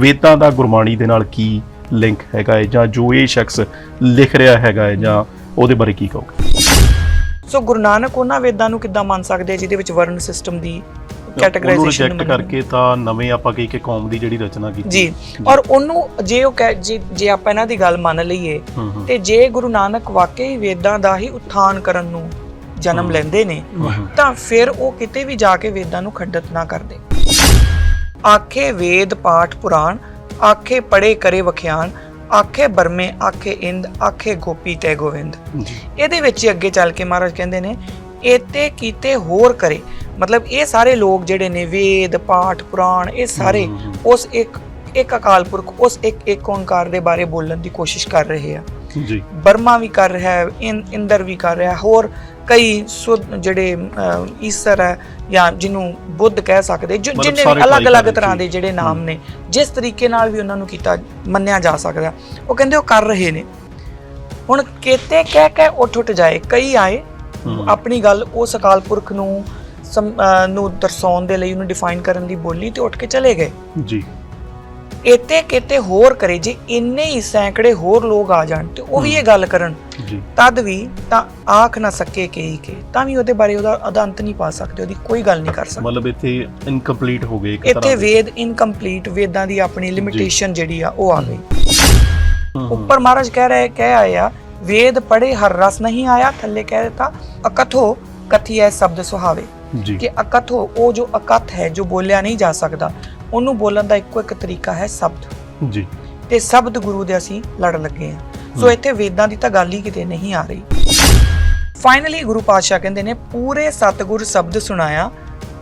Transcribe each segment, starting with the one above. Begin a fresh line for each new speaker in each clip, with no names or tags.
ਵੇਦਾਂ ਦਾ ਗੁਰਬਾਣੀ ਦੇ ਨਾਲ ਕੀ ਲਿੰਕ ਹੈਗਾ ਹੈ ਜਾਂ ਜੋ ਇਹ ਸ਼ਖਸ ਲਿਖ ਰਿਹਾ ਹੈਗਾ ਹੈ ਜਾਂ ਉਹਦੇ ਬਾਰੇ ਕੀ ਕਹੋਗੇ?
ਸੋ ਗੁਰੂ ਨਾਨਕ ਉਹਨਾਂ ਵੇਦਾਂ ਨੂੰ ਕਿੱਦਾਂ ਮੰਨ ਸਕਦੇ ਆ ਜਿਹਦੇ ਵਿੱਚ ਵਰਨ ਸਿਸਟਮ ਦੀ ਕੈਟਾਗਰਾਈਜ਼ੇਸ਼ਨ
ਰਿਜੈਕਟ ਕਰਕੇ ਤਾਂ ਨਵੇਂ ਆਪਾਂ ਕਹੀ ਕਿ ਕੌਮ ਦੀ ਜਿਹੜੀ ਰਚਨਾ ਕੀਤੀ।
ਜੀ। ਔਰ ਉਹਨੂੰ ਜੇ ਉਹ ਜੇ ਆਪਾਂ ਇਹਨਾਂ ਦੀ ਗੱਲ ਮੰਨ ਲਈਏ ਤੇ ਜੇ ਗੁਰੂ ਨਾਨਕ ਵਾਕਈ ਵੇਦਾਂ ਦਾ ਹੀ ਉત્ਥਾਨ ਕਰਨ ਨੂੰ ਜਨਮ। ਲੈਂਦੇ ਨੇ। ਤਾਂ ਫਿਰ ਉਹ ਕਿਤੇ ਵੀ ਜਾ ਕੇ ਵੇਦਾਂ ਨੂੰ ਖੰਡਿਤ ਨਾ ਕਰਦੇ ਆਖੇ ਵੇਦ ਪਾਠ ਪੁਰਾਣ ਆਖੇ ਪੜੇ ਕਰੇ ਵਖਿਆਨ ਆਖੇ ਬਰਮੇ ਆਖੇ ਇੰਦ ਆਖੇ ਗੋਪੀ ਤੇ ਗੋਵਿੰਦ। ਇਹਦੇ ਵਿੱਚ ਹੀ ਅੱਗੇ ਚੱਲ ਕੇ ਮਹਾਰਾਜ ਕਹਿੰਦੇ ਨੇ ਇਤੇ ਕੀਤੇ ਹੋਰ ਕਰੇ। ਮਤਲਬ ਇਹ ਸਾਰੇ ਲੋਕ ਜਿਹੜੇ ਨੇ ਵੇਦ ਪਾਠ ਪੁਰਾਣ ਇਹ ਸਾਰੇ ਉਸ ਇੱਕ ਇੱਕ ਅਕਾਲ ਪੁਰਖ ਉਸ ਇੱਕ ਇੱਕ ਓੰਕਾਰ ਦੇ ਬਾਰੇ ਬੋਲਣ ਦੀ ਕੋਸ਼ਿਸ਼ ਕਰ ਰਹੇ ਆ।
ਜੀ।
ਬਰਮਾ ਵੀ ਕਰ ਰਿਹਾ ਹੈ ਇੰਦਰ ਵੀ ਕਰ ਰਿਹਾ ਹੋਰ ਕਈ ਜਿਹੜੇ ਈਸਰ ਹੈ ਜਾਂ ਜਿਹਨੂੰ ਬੁੱਧ ਕਹਿ ਸਕਦੇ ਜੋ
ਮਤਲਬ
ਜਿੰਨੇ
ਸਾਰੇ
ਵੀ ਅਲੱਗ-ਅਲੱਗ ਤਰ੍ਹਾਂ ਦੇ ਜਿਹੜੇ ਨਾਮ ਨੇ ਜਿਸ ਤਰੀਕੇ ਨਾਲ ਵੀ ਉਹਨਾਂ ਨੂੰ ਕੀਤਾ ਮੰਨਿਆ ਜਾ ਸਕਦਾ ਉਹ ਕਹਿੰਦੇ ਉਹ ਕਰ ਰਹੇ ਨੇ। ਹੁਣ ਕਿਤੇ ਕਹਿ ਕਹਿ ਉੱਠ ਉੱਠ ਜਾਏ ਕਈ ਆਏ। ਆਪਣੀ ਗੱਲ ਉਸ ਅਕਾਲ ਪੁਰਖ ਨੂੰ ਨੂੰ ਦਰਸਾਉਣ ਦੇ ਲਈ ਉਹਨੂੰ ਡਿਫਾਈਨ ਕਰਨ ਦੀ ਬੋਲੀ ਤੇ ਉੱਠ ਕੇ ਚਲੇ ਗਏ।
ਜੀ।
ਇਤੇ ਕਿਤੇ ਹੋਰ ਕਰੇ ਜੇ ਇੰਨੇ ਹੀ ਸੈਂਕੜੇ ਹੋਰ ਲੋਕ ਆ ਜਾਣ ਤੇ ਉਹ ਵੀ ਇਹ ਗੱਲ ਕਰਨ
ਜੀ।
ਤਦ ਵੀ ਤਾਂ ਆਖ ਨਾ ਸਕੇ ਕਈ ਕੇ ਤਾਂ ਵੀ ਉਹਦੇ ਬਾਰੇ ਉਹਦਾ ਅੰਤ ਨਹੀਂ ਪਾ ਸਕਦੇ ਉਹਦੀ ਕੋਈ ਗੱਲ ਨਹੀਂ ਕਰ ਸਕਦੇ।
ਮਤਲਬ ਇੱਥੇ ਇਨਕੰਪਲੀਟ ਹੋ ਗਏ ਇੱਕ
ਇੱਥੇ
ਤਰ੍ਹਾਂ ਦੇ।
ਵੇਦ ਇਨਕੰਪਲੀਟ ਵੇਦਾਂ ਦੀ ਆਪਣੀ ਲਿਮਿਟੇਸ਼ਨ ਜਿਹੜੀ ਆ ਉਹ ਆ ਗਈ। ਉੱਪਰ ਮਹਾਰਾਜ ਕਹਿ ਰਹੇ ਕਹਿ ਆਏ ਆ ਵੇਦ ਪੜੇ ਹਰ ਰਸ ਨਹੀਂ ਆਇਆ ਥੱਲੇ ਕਹਿ ਦਿੱਤਾ ਅਕਥੋ ਕਥੀਐ ਸ਼ਬਦ ਸੁਹਾਵੇ। ਕਿ ਅਕਥੋ ਉਹ ਜੋ ਅਕਥ ਹੈ ਜੋ ਬੋਲਿਆ ਨਹੀਂ ਜਾ ਸਕਦਾ ਉਹਨੂੰ ਬੋਲਣ ਦਾ ਇੱਕੋ ਇੱਕ ਤਰੀਕਾ ਹੈ ਸ਼ਬਦ।
ਜੀ।
ਤੇ ਸ਼ਬਦ ਗੁਰੂ ਦੇ ਅਸੀਂ ਲੜ ਲੱਗੇ ਆ ਸੋ। ਇੱਥੇ ਵੇਦਾਂ ਦੀ ਤਾਂ ਗੱਲ ਹੀ ਕਿਤੇ ਨਹੀਂ ਆ ਰਹੀ। ਫਾਈਨਲੀ ਗੁਰੂ ਪਾਤਸ਼ਾਹ ਕਹਿੰਦੇ ਨੇ ਪੂਰੇ ਸਤਿਗੁਰ ਸ਼ਬਦ ਸੁਣਾਇਆ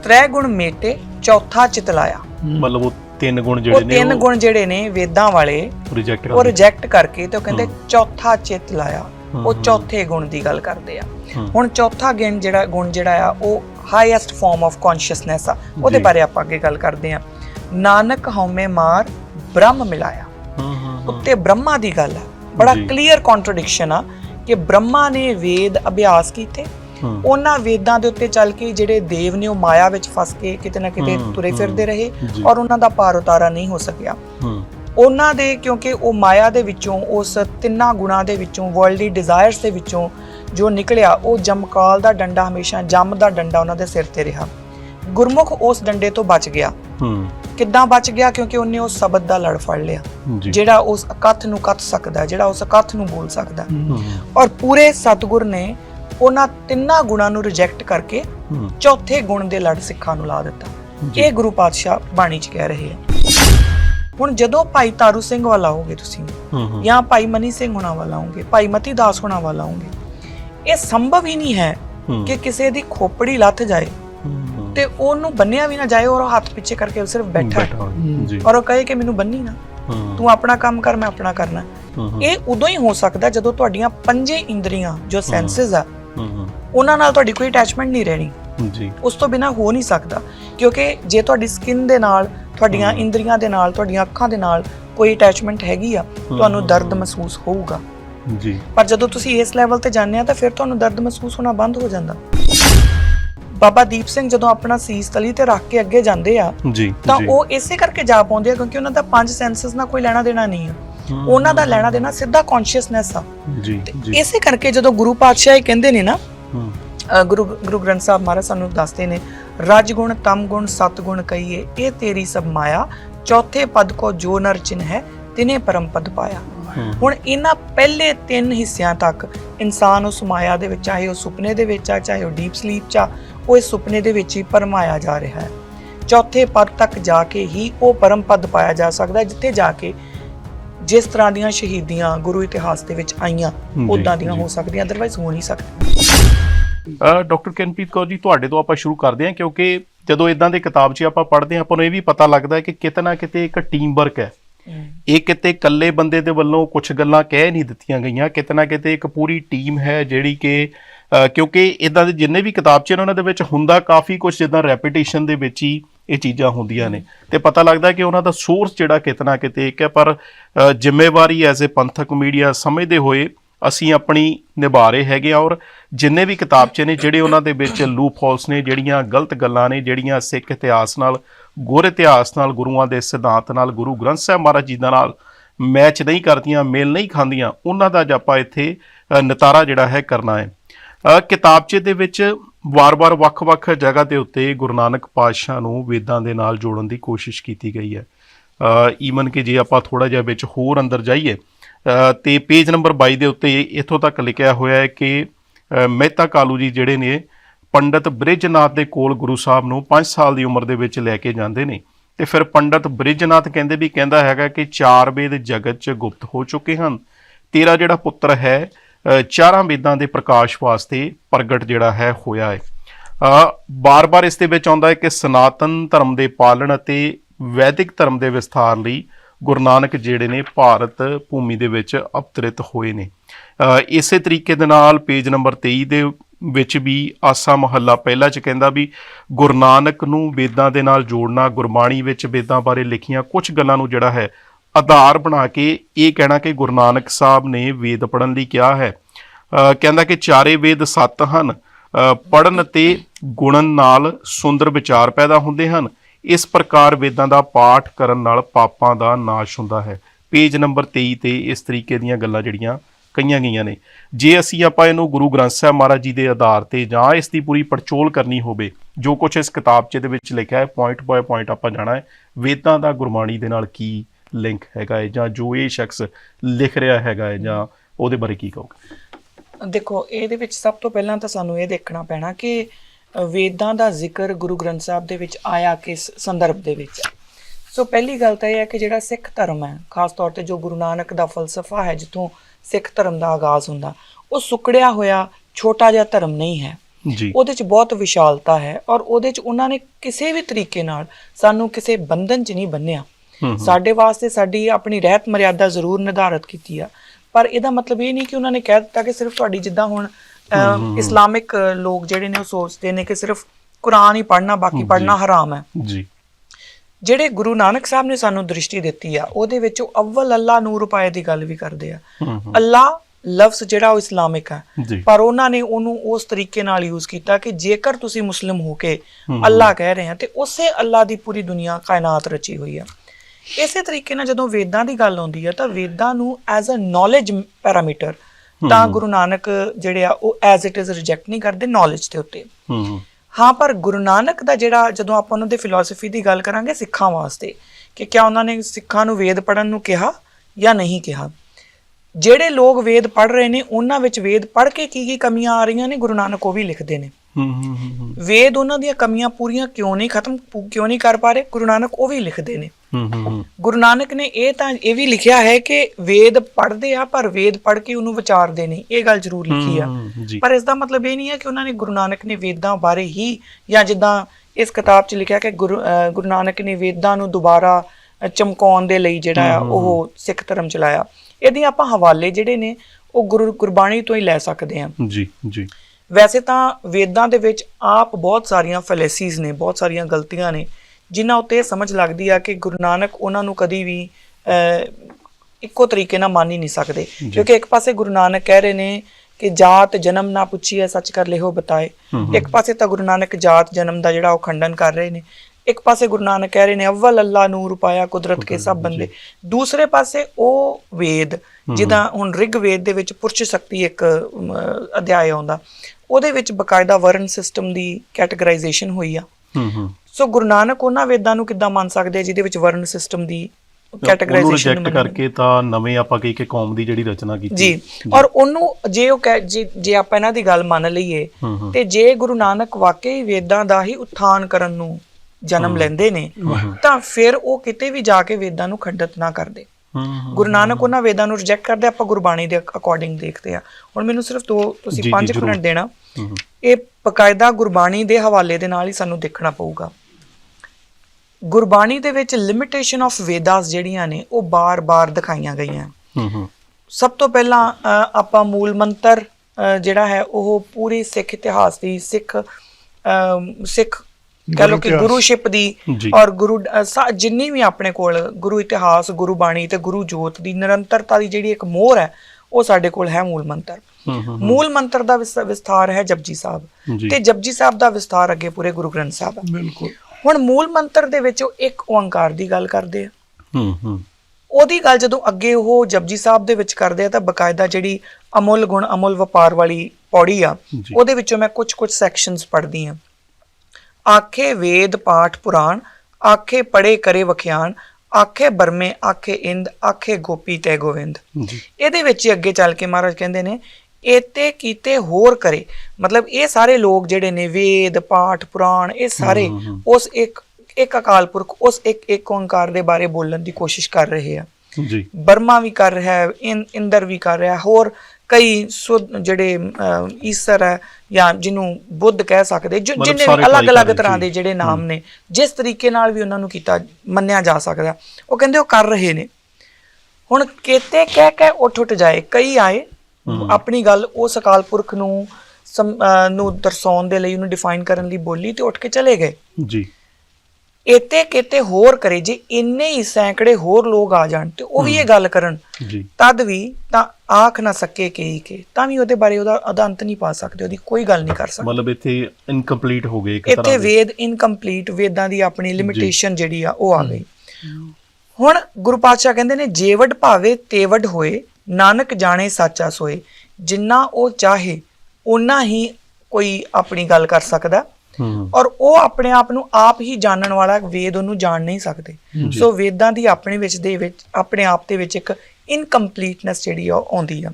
ਤ੍ਰੈ ਗੁਣ ਮੇਟੇ ਚੌਥਾ ਚਿਤਲਾਇਆ
ਮਤਲਬ ਉਹ ਤਿੰਨ ਗੁਣ
ਉਹ
ਜਿਹੜੇ ਨੇ
ਤਿੰਨ ਗੁਣ ਜਿਹੜੇ ਨੇ ਵੇਦਾਂ ਵਾਲੇ
ਰਿਜੈਕਟ
ਉਹ ਰਿਜੈਕਟ ਕਰਕੇ ਤੇ ਉਹ ਕਹਿੰਦੇ। ਚੌਥਾ ਚਿਤ ਲਾਇਆ। ਉਹ। ਚੌਥੇ ਗੁਣ ਦੀ ਗੱਲ ਕਰਦੇ ਆ। ਹੁਣ ਚੌਥਾ ਗੁਣ ਜਿਹੜਾ ਗੁਣ ਜਿਹੜਾ ਆ ਉਹ ਹਾਈਐਸਟ ਫਾਰਮ ਆਫ ਕੌਨਸ਼ੀਅਸਨੈਸ ਆ। ਉਹਦੇ। ਬਾਰੇ ਆਪਾਂ ਅੱਗੇ ਗੱਲ ਕਰਦੇ ਆ ਨਾਨਕ ਹਉਮੈ ਮਾਰ ਬ੍ਰਹਮ ਮਿਲਾਇਆ। ਉੱਤੇ ਬ੍ਰਹਮਾ ਦੀ ਗੱਲ ਆ। ਬੜਾ। ਕਲੀਅਰ ਕੰਟਰਡਿਕਸ਼ਨ ਆ ਕਿ ਬ੍ਰਹਮਾ ਨੇ ਵੇਦ ਅਭਿਆਸ ਕੀਤੇ। ਉਹਨਾਂ ਵੇਦਾਂ ਦੇ ਉੱਤੇ ਚੱਲ ਕੇ ਜਿਹੜੇ ਦੇਵ ਨੇ ਉਹ ਮਾਇਆ ਵਿੱਚ ਫਸ ਕੇ ਕਿਤੇ ਨਾ ਕਿਤੇ ਤੁਰੇ ਫਿਰਦੇ ਰਹੇ। ਔਰ ਉਹਨਾਂ ਦਾ ਪਾਰ ਉਤਾਰਾ ਨਹੀਂ ਹੋ ਸਕਿਆ। ਉਹਨਾਂ ਦੇ ਕਿਉਂਕਿ ਉਹ ਮਾਇਆ ਦੇ ਵਿੱਚੋਂ ਉਸ ਤਿੰਨਾਂ ਗੁਣਾਂ ਦੇ ਵਿੱਚੋਂ ਵਰਲਡਲੀ ਡਿਜ਼ਾਇਰਸ ਦੇ ਵਿੱਚੋਂ ਜੋ ਨਿਕਲਿਆ ਉਹ ਜਮਕਾਲ ਦਾ ਡੰਡਾ ਹਮੇਸ਼ਾ ਜਮ ਦਾ ਡੰਡਾ ਉਹਨਾਂ ਦੇ ਸਿਰ ਤੇ ਰਿਹਾ। ਗੁਰਮੁਖ ਉਸ ਡੰਡੇ ਤੋਂ ਬਚ ਗਿਆ। ਕਿੱਦਾਂ ਬਚ ਗਿਆ? ਕਿਉਂਕਿ ਉਹਨੇ ਉਸ ਸ਼ਬਦ ਦਾ ਲੜ ਫੜ ਲਿਆ।
ਜੀ।
ਜਿਹੜਾ ਉਸ ਇਕੱਥ ਨੂੰ ਕੱਥ ਸਕਦਾ ਹੈ, ਜਿਹੜਾ ਉਸ ਇਕੱਥ ਨੂੰ ਬੋਲ ਸਕਦਾ। ਹੈ। ਔਰ ਪੂਰੇ ਸਤਿਗੁਰ ਨੇ ਉਹਨਾਂ ਤਿੰਨਾਂ ਗੁਣਾਂ ਨੂੰ ਰਿਜੈਕਟ ਕਰਕੇ ਚੌਥੇ ਗੁਣ ਦੇ ਲੜ ਸਿੱਖਾਂ ਨੂੰ ਲਾ ਦਿੱਤਾ।
ਜੀ।
ਇਹ ਗੁਰੂ ਪਾਤਸ਼ਾਹ ਬਾਣੀ 'ਚ ਕਹਿ ਰਹੇ ਆ। ਹੁਣ ਜਦੋਂ ਭਾਈ ਤਾਰੂ ਸਿੰਘ ਵੱਲ ਆਓਗੇ ਤੁਸੀਂ ਜਾਂ ਭਾਈ ਮਨੀ ਸਿੰਘ ਹੁਣਾਂ ਵੱਲ ਆਓਗੇ ਭਾਈ ਮਤੀ ਦਾਸ ਹੁਣਾਂ ਵੱਲ ਆਓਗੇ ਇਹ ਸੰਭਵ ਹੀ ਨਹੀਂ ਹੈ ਕਿ ਕਿਸੇ ਦੀ ਖੋਪੜੀ ਲੱਥ ਜਾਏ। ਤੇ ਉਹਨੂੰ ਬੰਨਿਆ ਵੀ ਨਾ ਜਾਏ ਔਰ ਉਹ ਹੱਥ ਪਿੱਛੇ ਕਰਕੇ ਸਿਰਫ ਬੈਠਾ ਹੈ।
ਜੀ।
ਔਰ ਉਹ ਕਹੇ ਕਿ ਮੈਨੂੰ ਬੰਨੀ ਨਾ। ਤੂੰ ਆਪਣਾ ਕੰਮ ਕਰ ਮੈਂ ਆਪਣਾ ਕਰਨਾ। ਇਹ ਉਦੋਂ ਹੀ ਹੋ ਸਕਦਾ ਜਦੋਂ ਤੁਹਾਡੀਆਂ ਪੰਜੇ ਇੰਦਰੀਆਂ ਜੋ ਸੈਂਸਸ ਆ ਉਹਨਾਂ ਨਾਲ ਤੁਹਾਡੀ ਕੋਈ ਅਟੈਚਮੈਂਟ ਨਹੀਂ ਰਹਿਣੀ।
ਜੀ।
ਉਸ ਤੋਂ ਬਿਨਾ ਹੋ ਨਹੀਂ ਸਕਦਾ। ਕਿਉਂਕਿ ਜੇ ਤੁਹਾਡੀ ਸਕਿਨ ਦੇ ਨਾਲ ਤੁਹਾਡੀਆਂ। ਇੰਦਰੀਆਂ ਦੇ ਨਾਲ ਤੁਹਾਡੀਆਂ ਅੱਖਾਂ ਦੇ ਨਾਲ ਕੋਈ ਅਟੈਚਮੈਂਟ ਹੈਗੀ ਆ ਤੁਹਾਨੂੰ ਦਰਦ ਮਹਿਸੂਸ ਹੋਊਗਾ।
ਜੀ।
ਪਰ ਜਦੋਂ ਤੁਸੀਂ ਇਸ ਲੈਵਲ ਤੇ ਜਾਂਦੇ ਆ ਤਾਂ ਫਿਰ ਤੁਹਾਨੂੰ ਦਰਦ ਮਹਿਸੂਸ ਹੋਣਾ ਬੰਦ ਹੋ ਜਾਂਦਾ। ਬਾਬਾ ਦੀਪ ਸਿੰਘ ਜਦੋਂ ਆਪਣਾ ਸੀਸ ਤਲੀ ਤੇ ਰੱਖ ਕੇ ਅੱਗੇ ਜਾਂਦੇ ਆ
ਜੀ
ਤਾਂ। ਉਹ ਇਸੇ ਕਰਕੇ ਜਾ ਪਾਉਂਦੇ ਆ ਕਿਉਂਕਿ ਉਹਨਾਂ ਦਾ ਪੰਜ ਸੈਂਸਸ ਨਾਲ ਕੋਈ ਲੈਣਾ ਦੇਣਾ ਨਹੀਂ ਆ। ਉਹਨਾਂ ਦਾ ਲੈਣਾ ਦੇਣਾ ਸਿੱਧਾ ਕੌਨਸ਼ੀਅਸਨੈਸ ਆ।
ਜੀ ਜੀ।
ਇਸੇ ਕਰਕੇ ਜਦੋਂ ਗੁਰੂ ਪਾਤਸ਼ਾਹ ਇਹ ਕਹਿੰਦੇ ਨੇ ਨਾ ਗੁਰੂ ਗੁਰੂ ਗ੍ਰੰਥ ਸਾਹਿਬ ਮਹਾਰਾਜ ਸਾਨੂੰ ਦੱਸਦੇ ਨੇ ਰਜ ਗੁਣ ਤਮ ਗੁਣ ਸਤ ਗੁਣ ਕਹੀਏ ਇਹ ਤੇਰੀ ਸਭ ਮਾਇਆ ਚੌਥੇ ਪਦ ਕੋ ਜੋ ਨਰ ਚਿਨ ਹੈ ਤਿਨੇ ਪਰਮ ਪਦ ਪਾਇਆ। ਹੁਣ ਇਹਨਾਂ ਪਹਿਲੇ ਤਿੰਨ ਹਿੱਸਿਆਂ ਤੱਕ ਇਨਸਾਨ ਉਸ ਮਾਇਆ ਦੇ ਵਿੱਚ ਚਾਹੇ ਉਹ ਸੁਪਨੇ ਦੇ ਵਿੱਚ ਆ ਚਾਹੇ ਉਹ ਡੀਪ ਸਲੀਪ ਚ ਆ ਉਹ ਇਸ ਸੁਪਨੇ ਦੇ ਵਿੱਚ ਹੀ ਪਰਮਾਇਆ ਜਾ ਰਿਹਾ ਹੈ। ਚੌਥੇ ਪਦ ਤੱਕ ਜਾ ਕੇ ਹੀ ਉਹ ਪਰਮ ਪਦ ਪਾਇਆ ਜਾ ਸਕਦਾ ਜਿੱਥੇ ਜਾ ਕੇ ਜਿਸ ਤਰ੍ਹਾਂ ਦੀਆਂ ਸ਼ਹੀਦੀਆਂ ਗੁਰੂ ਇਤਿਹਾਸ ਦੇ ਵਿੱਚ ਆਈਆਂ ਉਦਾਂ ਦੀਆਂ। ਹੋ ਸਕਦੀਆਂ ਅਦਰਵਾਈਜ਼ ਹੋ ਨਹੀਂ ਸਕਦੀਆਂ।
ਡਾਕਟਰ ਕਨਪ੍ਰੀਤ ਕੌਰ ਜੀ ਤੁਹਾਡੇ ਤੋਂ ਆਪਾਂ ਸ਼ੁਰੂ ਕਰਦੇ ਹਾਂ ਕਿਉਂਕਿ ਜਦੋਂ ਇਦਾਂ ਦੇ ਕਿਤਾਬ 'ਚ ਆਪਾਂ ਪੜ੍ਹਦੇ ਹਾਂ ਆਪਾਂ ਨੂੰ ਇਹ ਵੀ ਪਤਾ ਲੱਗਦਾ ਹੈ ਕਿ ਕਿਤੇ ਨਾ ਕਿਤੇ ਇੱਕ ਟੀਮ ਵਰਕ ਹੈ। ਇਹ ਕਿਤੇ ਇਕੱਲੇ ਬੰਦੇ ਦੇ ਵੱਲੋਂ ਕੁਝ ਗੱਲਾਂ ਕਹਿ ਨਹੀਂ ਦਿੱਤੀਆਂ ਗਈਆਂ। ਕਿਤੇ ਨਾ ਕਿਤੇ ਇੱਕ ਪੂਰੀ ਟੀਮ ਹੈ ਜਿਹੜੀ ਕਿ ਕਿਉਂਕਿ ਇਦਾਂ ਦੇ ਜਿੰਨੇ ਵੀ ਕਿਤਾਬ 'ਚ ਨੇ, ਉਹਨਾਂ ਦੇ ਵਿੱਚ ਹੁੰਦਾ ਕਾਫੀ ਕੁਝ ਜਿੱਦਾਂ ਰੈਪੀਟੇਸ਼ਨ ਦੇ ਵਿੱਚ ਹੀ ਇਹ ਚੀਜ਼ਾਂ ਹੁੰਦੀਆਂ ਨੇ। ਤੇ ਪਤਾ ਲੱਗਦਾ ਕਿ ਉਹਨਾਂ ਦਾ ਸੋਰਸ ਜਿਹੜਾ ਕਿਤੇ ਨਾ ਕਿਤੇ ਇੱਕ ਹੈ, ਪਰ ਜ਼ਿੰਮੇਵਾਰੀ ਐਜ਼ ਅ ਪੰਥਕ ਮੀਡੀਆ ਸਮਝਦੇ ਹੋਏ ਅਸੀਂ ਆਪਣੀ ਨਿਭਾ ਰਹੇ ਹੈਗੇ ਆ ਔਰ ਜਿੰਨੇ ਵੀ ਕਿਤਾਬਚੇ ਨੇ ਜਿਹੜੇ ਉਹਨਾਂ ਦੇ ਵਿੱਚ ਲੂਪ ਹੋਲਸ ਨੇ ਜਿਹੜੀਆਂ ਗਲਤ ਗੱਲਾਂ ਨੇ ਜਿਹੜੀਆਂ ਸਿੱਖ ਇਤਿਹਾਸ ਨਾਲ ਗੁਰ ਇਤਿਹਾਸ ਨਾਲ ਗੁਰੂਆਂ ਦੇ ਸਿਧਾਂਤ ਨਾਲ ਗੁਰੂ ਗ੍ਰੰਥ ਸਾਹਿਬ ਮਹਾਰਾਜ ਜੀ ਦੇ ਨਾਲ ਮੈਚ ਨਹੀਂ ਕਰਦੀਆਂ ਮੇਲ ਨਹੀਂ ਖਾਂਦੀਆਂ ਉਹਨਾਂ ਦਾ ਅੱਜ ਆਪਾਂ ਇੱਥੇ ਅ, ਨਿਤਾਰਾ ਜਿਹੜਾ ਹੈ ਕਰਨਾ ਹੈ। ਕਿਤਾਬਚੇ ਦੇ ਵਿੱਚ ਵਾਰ-ਵਾਰ ਵੱਖ-ਵੱਖ ਜਗ੍ਹਾ ਦੇ ਉੱਤੇ ਗੁਰੂ ਨਾਨਕ ਪਾਤਸ਼ਾਹ ਨੂੰ ਵੇਦਾਂ ਦੇ ਨਾਲ ਜੋੜਨ ਦੀ ਕੋਸ਼ਿਸ਼ ਕੀਤੀ ਗਈ ਹੈ। ਈਵਨ ਕਿ ਜੇ ਆਪਾਂ ਥੋੜਾ ਜਿਹਾ ਵਿੱਚ ਹੋਰ ਅੰਦਰ ਜਾਈਏ ਤੇ ਪੇਜ ਨੰਬਰ 22 ਦੇ ਉੱਤੇ ਇੱਥੋਂ ਤੱਕ ਲਿਖਿਆ ਹੋਇਆ ਹੈ ਕਿ ਮਹਿਤਾ ਕਾਲੂ ਜੀ ਜਿਹੜੇ ਨੇ ਪੰਡਤ ਬ੍ਰਿਜਨਾਥ ਦੇ ਕੋਲ ਗੁਰੂ ਸਾਹਿਬ ਨੂੰ 5 ਸਾਲ ਦੀ ਉਮਰ ਦੇ ਵਿੱਚ ਲੈ ਕੇ ਜਾਂਦੇ ਨੇ। ਤੇ ਫਿਰ ਪੰਡਤ ਬ੍ਰਿਜਨਾਥ ਕਹਿੰਦੇ ਵੀ ਕਹਿੰਦਾ ਹੈਗਾ ਕਿ ਚਾਰ ਵੇਦ ਜਗਤ 'ਚ ਗੁਪਤ ਹੋ ਚੁੱਕੇ ਹਨ। ਤੇਰਾ ਜਿਹੜਾ ਪੁੱਤਰ ਹੈ ਚਾਰਾਂ ਵੇਦਾਂ ਦੇ ਪ੍ਰਕਾਸ਼ ਵਾਸਤੇ ਪ੍ਰਗਟ ਜਿਹੜਾ ਹੈ ਹੋਇਆ ਹੈ। ਅ, ਬਾਰ-ਬਾਰ ਇਸ ਦੇ ਵਿੱਚ ਆਉਂਦਾ ਹੈ ਕਿ ਸਨਾਤਨ ਧਰਮ ਦੇ ਪਾਲਣ ਅਤੇ ਵੈਦਿਕ ਧਰਮ ਦੇ ਵਿਸਥਾਰ ਲਈ ਗੁਰੂ ਨਾਨਕ ਜਿਹੜੇ ਨੇ ਭਾਰਤ ਭੂਮੀ ਦੇ ਵਿੱਚ ਅਵਤਰਿਤ ਹੋਏ ਨੇ। ਇਸੇ ਤਰੀਕੇ ਦੇ ਨਾਲ ਪੇਜ ਨੰਬਰ 23 ਦੇ ਵਿੱਚ ਵੀ ਆਸਾ ਮਹੱਲਾ ਪਹਿਲਾ ਚ ਕਹਿੰਦਾ ਵੀ ਗੁਰੂ ਨਾਨਕ ਨੂੰ ਵੇਦਾਂ ਦੇ ਨਾਲ ਜੋੜਨਾ, ਗੁਰਬਾਣੀ ਵਿੱਚ ਵੇਦਾਂ ਬਾਰੇ ਲਿਖੀਆਂ ਕੁਝ ਗੱਲਾਂ ਨੂੰ ਜਿਹੜਾ ਹੈ ਆਧਾਰ ਬਣਾ ਕੇ ਇਹ ਕਹਿਣਾ ਕਿ ਗੁਰੂ ਨਾਨਕ ਸਾਹਿਬ ਨੇ ਵੇਦ ਪੜ੍ਹਨ ਲਈ ਕਿਹਾ ਹੈ। ਕਹਿੰਦਾ ਕਿ ਚਾਰੇ ਵੇਦ ਸੱਤ ਹਨ। ਪੜਨ ਤੇ ਗੁਣਨ ਨਾਲ ਸੁੰਦਰ ਵਿਚਾਰ ਪੈਦਾ ਹੁੰਦੇ ਹਨ। ਇਸ ਪ੍ਰਕਾਰ ਵੇਦਾਂ ਦਾ ਪਾਠ ਕਰਨ ਨਾਲ ਪਾਪਾਂ ਦਾ ਨਾਸ਼ ਹੁੰਦਾ ਹੈ। ਪੇਜ ਨੰਬਰ 23 ਤੇ ਇਸ ਤਰੀਕੇ ਦੀਆਂ ਗੱਲਾਂ ਜਿਹੜੀਆਂ ਕਈਆਂ ਗਈਆਂ ਨੇ। ਜੇ ਅਸੀਂ ਆਪਾਂ ਇਹਨੂੰ ਗੁਰੂ ਗ੍ਰੰਥ ਸਾਹਿਬ ਮਹਾਰਾਜ ਜੀ ਦੇ ਆਧਾਰ ਤੇ ਜਾਂ ਇਸ ਦੀ ਪੂਰੀ ਪੜਚੋਲ ਕਰਨੀ ਹੋਵੇ, ਜੋ ਕੁਝ ਇਸ ਕਿਤਾਬ 'ਚ ਦੇ ਵਿੱਚ ਲਿਖਿਆ ਹੈ ਪੁਆਇੰਟ ਬਾਏ ਪੁਆਇੰਟ ਆਪਾਂ ਜਾਣਾ ਹੈ, ਵੇਦਾਂ ਦਾ ਗੁਰਬਾਣੀ ਦੇ ਨਾਲ ਕੀ ਲਿੰਕ ਹੈਗਾ ਹੈ ਜਾਂ ਜੋ ਇਹ ਸ਼ਖਸ ਲਿਖ ਰਿਹਾ ਹੈਗਾ ਹੈ ਜਾਂ ਉਹਦੇ ਬਾਰੇ ਕੀ ਕਹੋਗੇ?
ਦੇਖੋ, ਇਹਦੇ ਵਿੱਚ ਸਭ ਤੋਂ ਪਹਿਲਾਂ ਤਾਂ ਸਾਨੂੰ ਇਹ ਦੇਖਣਾ ਪੈਣਾ ਕਿ ਵੇਦਾਂ ਦਾ ਜ਼ਿਕਰ ਗੁਰੂ ਗ੍ਰੰਥ ਸਾਹਿਬ ਦੇ ਵਿੱਚ ਆਇਆ ਕਿਸ ਸੰਦਰਭ ਦੇ ਵਿੱਚ? ਸੋ ਪਹਿਲੀ ਗੱਲ ਤਾਂ ਇਹ ਹੈ ਕਿ ਜਿਹੜਾ ਸਿੱਖ ਧਰਮ ਹੈ ਖਾਸ ਤੌਰ ਤੇ ਜੋ ਗੁਰੂ ਨਾਨਕ ਦਾ ਫਲਸਫਾ ਹੈ ਜਿੱਥੋਂ ਸਿੱਖ ਧਰਮ ਦਾ ਆਗਾਜ਼ ਹੁੰਦਾ ਉਹ ਸੁਕੜਿਆ ਹੋਇਆ ਛੋਟਾ ਜਿਹਾ ਧਰਮ ਨਹੀਂ ਹੈ।
ਜੀ।
ਉਹਦੇ 'ਚ ਬਹੁਤ ਵਿਸ਼ਾਲਤਾ ਹੈ ਔਰ ਉਹਦੇ 'ਚ ਉਹਨਾਂ ਨੇ ਕਿਸੇ ਵੀ ਤਰੀਕੇ ਨਾਲ ਸਾਨੂੰ ਕਿਸੇ ਬੰਧਨ 'ਚ ਨਹੀਂ ਬੰਨਿਆ। ਸਾਡੇ ਵਾਸਤੇ ਸਾਡੀ ਆਪਣੀ ਰਹਿਤ ਮਰਿਆਦਾ ਜ਼ਰੂਰ ਨਿਰਧਾਰਤ ਕੀਤੀ ਆ। ਪਰ ਇਹਦਾ ਮਤਲਬ ਇਹ ਨਹੀਂ ਕਿ ਉਹਨਾਂ ਨੇ ਕਹਿ ਦਿੱਤਾ ਕਿ ਸਿਰਫ ਤੁਹਾਡੀ ਜਿੱਦਾਂ ਹੁਣ ਇਸਲਾਮਿਕ ਲੋਕ ਜਿਹੜੇ ਨੇ ਉਹ ਸੋਚਦੇ ਨੇ ਕਿ ਸਿਰਫ ਕੁਰਾਨ ਹੀ ਪੜ੍ਹਨਾ ਬਾਕੀ ਪੜ੍ਹਨਾ ਹਰਾਮ ਹੈ।
ਜੀ।
ਜਿਹੜੇ ਗੁਰੂ ਨਾਨਕ ਸਾਹਿਬ ਨੇ ਸਾਨੂੰ ਦ੍ਰਿਸ਼ਟੀ ਦਿੱਤੀ ਆ ਉਹਦੇ ਵਿੱਚ ਉਹ ਅਵਲ ਅੱਲਾ ਨੂਰ ਪਾਏ ਦੀ ਗੱਲ ਵੀ ਕਰਦੇ ਆ। ਅੱਲਾ ਲਫ਼ਜ਼ ਜਿਹੜਾ ਉਹ ਇਸਲਾਮਿਕ
ਜੀ।
ਪਰ ਉਹਨਾਂ ਨੇ ਉਹਨੂੰ ਉਸ ਤਰੀਕੇ ਨਾਲ ਯੂਜ਼ ਕੀਤਾ ਕਿ ਜੇਕਰ ਤੁਸੀਂ ਮੁਸਲਿਮ ਹੋ ਕੇ ਅੱਲਾ ਕਹਿ ਰਹੇ ਆ ਤੇ ਉਸੇ ਅੱਲਾ ਦੀ ਪੂਰੀ ਦੁਨੀਆ ਕਾਇਨਾਤ ਰਚੀ ਹੋਈ ਆ। ਇਸੇ ਤਰੀਕੇ ਨਾਲ ਜਦੋਂ ਵੇਦਾਂ ਦੀ ਗੱਲ ਆਉਂਦੀ ਆ ਤਾਂ ਵੇਦਾਂ ਨੂੰ ਐਜ਼ ਅ ਨੌਲੇਜ ਪੈਰਾਮੀਟਰ ਤਾਂ ਗੁਰੂ ਨਾਨਕ ਜਿਹੜੇ ਆ ਉਹ ਐਜ਼ ਇਟ ਇਜ਼ ਰਿਜੈਕਟ ਨਹੀਂ ਕਰਦੇ ਨੌਲੇਜ ਦੇ ਉੱਤੇ।
ਹੂੰ
ਪਰ ਗੁਰੂ ਨਾਨਕ ਦਾ ਜਿਹੜਾ ਜਦੋਂ ਆਪਾਂ ਉਹਨਾਂ ਦੇ ਫਿਲਾਸਫੀ ਦੀ ਗੱਲ ਕਰਾਂਗੇ ਸਿੱਖਾਂ ਵਾਸਤੇ ਕਿ ਕਿਆ ਉਹਨਾਂ ਨੇ ਸਿੱਖਾਂ ਨੂੰ ਵੇਦ ਪੜ੍ਹਨ ਨੂੰ ਕਿਹਾ ਜਾਂ ਨਹੀਂ ਕਿਹਾ? ਜਿਹੜੇ ਲੋਕ ਵੇਦ ਪੜ੍ਹ ਰਹੇ ਨੇ ਉਹਨਾਂ ਵਿੱਚ ਵੇਦ ਪੜ੍ਹ ਕੇ ਕੀ ਕੀ ਕਮੀਆਂ ਆ ਰਹੀਆਂ ਨੇ ਗੁਰੂ ਨਾਨਕ ਉਹ ਵੀ ਲਿਖਦੇ ਨੇ।
ਹੂੰ ਹੂੰ ਹੂੰ ਹੂੰ।
ਵੇਦ ਉਹਨਾਂ ਦੀਆਂ ਕਮੀਆਂ ਪੂਰੀਆਂ ਕਿਉਂ ਨਹੀਂ ਖਤਮ ਕਿਉਂ ਨਹੀਂ ਕਰ ਪਾ ਰਹੇ? ਗੁਰੂ ਨਾਨਕ ਉਹ ਵੀ ਲਿਖਦੇ ਨੇ। ਗੁਰੂ ਨਾਨਕ ਨੇ ਇਹ ਤਾਂ ਇਹ ਵੀ ਲਿਖਿਆ ਹੈ ਕਿ ਵੇਦ ਪੜ੍ਹਦੇ ਆ ਪਰ ਵੇਦ ਪੜ੍ਹ ਕੇ ਉਹਨੂੰ ਵਿਚਾਰਦੇ ਨਹੀਂ ਇਹ ਗੱਲ ਜ਼ਰੂਰ ਲਿਖੀ ਆ। ਪਰ ਇਸ ਦਾ ਮਤਲਬ ਇਹ ਨਹੀਂ ਹੈ ਕਿ ਉਹਨਾਂ ਨੇ ਗੁਰੂ ਨਾਨਕ ਨੇ ਵੇਦਾਂ ਬਾਰੇ ਹੀ ਜਾਂ ਜਿੱਦਾਂ ਇਸ ਕਿਤਾਬ 'ਚ ਲਿਖਿਆ ਕਿ ਗੁਰੂ ਨਾਨਕ ਨੇ ਵੇਦਾਂ ਨੂੰ ਦੁਬਾਰਾ ਚਮਕਾਉਣ ਦੇ ਲਈ ਜਿਹੜਾ ਆ ਉਹ ਸਿੱਖ ਧਰਮ ਚਲਾਇਆ ਇਹਦੇ ਆਪਾਂ ਹਵਾਲੇ ਜਿਹੜੇ ਨੇ ਉਹ ਗੁਰੂ ਗੁਰਬਾਣੀ ਤੋਂ ਹੀ ਲੈ ਸਕਦੇ ਹਾਂ।
ਜੀ ਜੀ।
ਵੈਸੇ ਤਾਂ ਵੇਦਾਂ ਦੇ ਵਿੱਚ ਆਪ ਬਹੁਤ ਸਾਰੀਆਂ ਫੈਲੇਸੀਜ਼ ਨੇ ਬਹੁਤ ਸਾਰੀਆਂ ਗਲਤੀਆਂ ਨੇ। ਜਿਨ੍ਹਾਂ ਉੱਤੇ ਸਮਝ ਲੱਗਦੀ ਆ ਕਿ ਗੁਰੂ ਨਾਨਕ ਉਹਨਾਂ ਨੂੰ ਕਦੀ ਵੀ ਇੱਕੋ ਤਰੀਕੇ ਨਾਲ ਮੰਨ ਹੀ ਨਹੀਂ ਸਕਦੇ। ਕਿਉਂਕਿ ਇੱਕ ਪਾਸੇ ਗੁਰੂ ਨਾਨਕ ਕਹਿ ਰਹੇ ਨੇ ਕਿ ਜਾਤ ਜਨਮ ਨਾ ਪੁੱਛੀਏ ਸੱਚ ਕਰ ਲਿਓ ਬਤਾਏ। ਇੱਕ ਪਾਸੇ ਤਾਂ ਗੁਰੂ ਨਾਨਕ ਜਾਤ ਜਨਮ ਦਾ ਜਿਹੜਾ ਉਹ ਖੰਡਨ ਕਰ ਰਹੇ ਨੇ। ਇੱਕ ਪਾਸੇ ਗੁਰੂ ਨਾਨਕ ਕਹਿ ਰਹੇ ਨੇ ਅਵਲ ਅੱਲਾ ਨੂਰ ਪਾਇਆ ਕੁਦਰਤ ਕੇ ਸਭ ਬੰਦੇ। ਦੂਸਰੇ ਪਾਸੇ ਉਹ ਵੇਦ ਜਿੱਦਾਂ ਹੁਣ ਰਿਗ ਵੇਦ ਦੇ ਵਿੱਚ ਪੁਰਸ਼ ਸ਼ਕਤੀ ਇੱਕ ਅਧਿਆਇ ਆਉਂਦਾ। ਉਹਦੇ ਵਿੱਚ ਬਕਾਇਦਾ ਵਰਨ ਸਿਸਟਮ ਦੀ ਕੈਟਾਗਰਾਈਜੇਸ਼ਨ ਹੋਈ ਆ। ਸੋ ਗੁਰੂ ਨਾਨਕ ਉਹਨਾਂ ਵੇਦਾਂ ਨੂੰ ਕਿੱਦਾਂ ਮੰਨ ਸਕਦੇ ਆ ਜਿਹਦੇ ਵਿੱਚ ਵਰਨ ਸਿਸਟਮ ਦੀ ਕੈਟਾਗਰਾਈਜੇਸ਼ਨ
ਰਿਜੈਕਟ ਕਰਕੇ ਤਾਂ ਨਵੇਂ ਆਪਾਂ ਕਹੀ ਕਿ ਕੌਮ ਦੀ ਜਿਹੜੀ ਰਚਨਾ ਕੀਤੀ।
ਜੀ ਔਰ ਉਹਨੂੰ ਜੇ ਉਹ ਜੇ ਜੇ ਆਪਾਂ ਇਹਨਾਂ ਦੀ ਗੱਲ ਮੰਨ ਲਈਏ ਤੇ ਜੇ ਗੁਰੂ ਨਾਨਕ ਵਾਕਈ ਵੇਦਾਂ ਦਾ ਹੀ ਉત્ਥਾਨ ਕਰਨ ਨੂੰ ਜਨਮ ਲੈਂਦੇ ਨੇ ਤਾਂ ਫਿਰ ਉਹ ਕਿਤੇ ਵੀ ਜਾ ਕੇ ਵੇਦਾਂ ਨੂੰ ਖੰਡਿਤ ਨਾ ਕਰਦੇ। ਗੁਰੂ ਨਾਨਕ ਉਹਨਾਂ ਵੇਦਾਂ ਨੂੰ ਰਿਜੈਕਟ ਕਰਦੇ ਆਪਾਂ ਗੁਰਬਾਣੀ ਦੇ ਅਕੋਰਡਿੰਗ ਦੇਖਦੇ ਆ ਹੁਣ ਮੈਨੂੰ ਸਿਰਫ ਦੋ ਤੁਸੀਂ
ਜੀ,
5
ਜ਼ਰੂਰ।
ਮਿੰਟ ਦੇਣਾ। ਇਹ ਬਕਾਇਦਾ ਗੁਰਬਾਣੀ ਦੇ ਹਵਾਲੇ ਦੇ ਨਾਲ ਹੀ ਸਾਨੂੰ ਦੇਖਣਾ ਪਊਗਾ। ਗੁਰਬਾਣੀ ਦੇ ਵਿੱਚ ਲਿਮਿਟੇਸ਼ਨ ਆਫ ਵੇਦਾਸ ਜਿਹੜੀਆਂ ਨੇ ਉਹ ਬਾਰ-ਬਾਰ ਦਿਖਾਈਆਂ ਗਈਆਂ।
ਹੂੰ ਹੂੰ।
ਸਭ ਤੋਂ ਪਹਿਲਾਂ ਆਪਾਂ ਮੂਲ ਮੰਤਰ ਜਿਹੜਾ ਹੈ ਉਹ ਪੂਰੀ ਸਿੱਖ ਇਤਿਹਾਸ ਦੀ ਸਿੱਖ ਸਿੱਖ ਕਹ ਲੋ ਕਿ ਗੁਰੂਸ਼ਿਪ ਦੀ। ਔਰ ਗੁਰੂ ਜਿੰਨੀ ਵੀ ਆਪਣੇ ਕੋਲ ਗੁਰੂ ਇਤਿਹਾਸ ਗੁਰੂ ਬਾਣੀ ਤੇ ਗੁਰੂ ਜੋਤ ਦੀ ਨਿਰੰਤਰਤਾ ਦੀ ਜਿਹੜੀ ਇੱਕ ਮੋਹਰ ਹੈ ਉਹ ਸਾਡੇ ਕੋਲ ਹੈ ਮੂਲ ਮੰਤਰ। ਮੂਲ ਮੰਤਰ ਦਾ ਵਿਸ- ਵਿਸਥਾਰ ਹੈ ਜਪਜੀ ਸਾਹਿਬ। ਤੇ ਜਪਜੀ ਸਾਹਿਬ ਦਾ ਵਿਸਥਾਰ ਅੱਗੇ ਪੂਰੇ ਗੁਰੂ ਗ੍ਰੰਥ ਸਾਹਿਬ ਹੈ।
ਬਿਲਕੁਲ।
ਹੁਣ ਮੂਲ ਮੰਤਰ ਦੇ ਵਿੱਚ ਉਹ ਇੱਕ ਓੰਕਾਰ ਦੀ ਗੱਲ ਕਰਦੇ ਆ।
ਹੂੰ ਹੂੰ।
ਉਹਦੀ ਗੱਲ ਜਦੋਂ ਅੱਗੇ ਉਹ ਜਪਜੀ ਸਾਹਿਬ ਦੇ ਵਿੱਚ ਕਰਦੇ ਆ ਤਾਂ ਬਕਾਇਦਾ ਜਿਹੜੀ ਅਮੁੱਲ ਗੁਣ ਅਮੁੱਲ ਵਪਾਰ ਵਾਲੀ ਪੌੜੀ ਆ। ਉਹਦੇ ਵਿੱਚੋਂ ਮੈਂ ਕੁਝ ਕੁਝ ਸੈਕਸ਼ਨਸ ਪੜ੍ਹਦੀ ਆ ਆਖੇ ਵੇਦ ਪਾਠ ਪੁਰਾਣ ਆਖੇ ਪੜੇ ਕਰੇ ਵਖਿਆਨ ਆਖੇ ਬਰਮੇ ਆਖੇ ਇੰਦ ਆਖੇ ਗੋਪੀ ਤੈ ਗੋਵਿੰਦ। ਇਹਦੇ ਵਿੱਚ ਹੀ ਅੱਗੇ ਚੱਲ ਕੇ ਮਹਾਰਾਜ ਕਹਿੰਦੇ ਨੇ ਇਤੇ ਕੀਤੇ ਹੋਰ ਕਰੇ। ਮਤਲਬ ਇਹ ਸਾਰੇ ਲੋਕ ਜਿਹੜੇ ਨੇ ਵੇਦ ਪਾਠ ਪੁਰਾਣ ਇਹ ਸਾਰੇ ਉਸ ਇੱਕ ਇੱਕ ਅਕਾਲ ਪੁਰਖ ਉਸ ਇੱਕ ਇੱਕ ਓੰਕਾਰ ਦੇ ਬਾਰੇ ਬੋਲਣ ਦੀ ਕੋਸ਼ਿਸ਼ ਕਰ ਰਹੇ ਆ।
ਜੀ।
ਬਰਮਾ ਵੀ ਕਰ ਰਿਹਾ ਹੈ ਇੰਦਰ ਵੀ ਕਰ ਰਿਹਾ ਹੋਰ ਕਈ ਜਿਹੜੇ ਈਸਰ ਹੈ ਜਾਂ ਜਿਹਨੂੰ ਬੁੱਧ ਕਹਿ ਸਕਦੇ ਜੋ-
ਮਤਲਬ
ਜਿੰਨੇ
ਸਾਰੇ
ਵੀ
try
ਅਲੱਗ-ਅਲੱਗ ਤਰ੍ਹਾਂ। ਦੇ ਜਿਹੜੇ ਨਾਮ ਨੇ ਜਿਸ ਤਰੀਕੇ ਨਾਲ ਵੀ ਉਹਨਾਂ ਨੂੰ ਕੀਤਾ ਮੰਨਿਆ ਜਾ ਸਕਦਾ। ਉਹ ਕਹਿੰਦੇ ਉਹ ਕਰ ਰਹੇ ਨੇ। ਹੁਣ ਕਿਤੇ ਕਹਿ ਕੇ ਉੱਠ ਉੱਠ ਜਾਏ ਕਈ ਆਏ ਆਪਣੀ ਗੱਲ ਉਸ ਅਕਾਲ ਪੁਰਖ ਨੂੰ ਨੂੰ ਦਰਸਾਉਣ ਦੇ ਲਈ ਉਹਨੂੰ ਡਿਫਾਈਨ ਕਰਨ ਲਈ ਬੋਲੀ ਤੇ ਉੱਠ ਕੇ ਚਲੇ ਗਏ।
ਜੀ।
ਇਤੇ ਕਿਤੇ ਹੋਰ ਕਰੇ ਜੇ ਇੰਨੇ ਹੀ ਸੈਂਕੜੇ ਹੋਰ ਲੋਕ ਆ ਜਾਣ ਤੇ ਉਹ ਵੀ ਇਹ ਗੱਲ ਕਰਨ
ਜੀ।
ਤਦ ਵੀ ਤਾਂ ਆਖ ਨਾ ਸਕੇ ਕਹੀ ਕੇ ਤਾਂ ਵੀ ਉਹਦੇ ਬਾਰੇ ਉਹਦਾ ਅੰਤ ਨਹੀਂ ਪਾ ਸਕਦੇ ਉਹਦੀ ਕੋਈ ਗੱਲ ਨਹੀਂ ਕਰ ਸਕਦੇ।
ਮਤਲਬ ਇੱਥੇ ਇਨਕੰਪਲੀਟ ਹੋ ਗਏ ਇੱਕ
ਇੱਥੇ
ਤਰ੍ਹਾਂ ਦੇ।
ਵੇਦ ਇਨਕੰਪਲੀਟ ਵੇਦਾਂ ਦੀ ਆਪਣੀ ਲਿਮਿਟੇਸ਼ਨ ਜਿਹੜੀ ਆ ਉਹ ਆ ਗਈ। ਹੁਣ ਗੁਰੂ ਪਾਤਸ਼ਾਹ ਕਹਿੰਦੇ ਨੇ ਜੇਵਡ ਭਾਵੇ ਤੇਵਡ ਹੋਏ ਨਾਨਕ ਜਾਣੇ ਸਾਚਾ ਸੋਏ ਜਿੰਨਾ ਉਹ ਚਾਹੇ ਉਨਾ ਹੀ ਕੋਈ ਆਪਣੀ ਗੱਲ ਕਰ ਸਕਦਾ। ਔਰ ਉਹ ਆਪਣੇ ਆਪ ਨੂੰ ਆਪ ਹੀ ਜਾਣਨ ਵਾਲਾ ਵੇਦ ਉਹਨੂੰ ਜਾਣ ਨਹੀਂ ਸਕਦੇ। ਸੋ ਵੇਦਾਂ ਦੀ ਆਪਣੇ ਵਿੱਚ ਦੇ ਵਿੱਚ ਆਪਣੇ ਆਪ ਦੇ ਵਿੱਚ ਇੱਕ ਇਨਕੰਪਲੀਟਨੈਸ ਜਿਹੜੀ ਆ ਆਉਂਦੀ ਆ।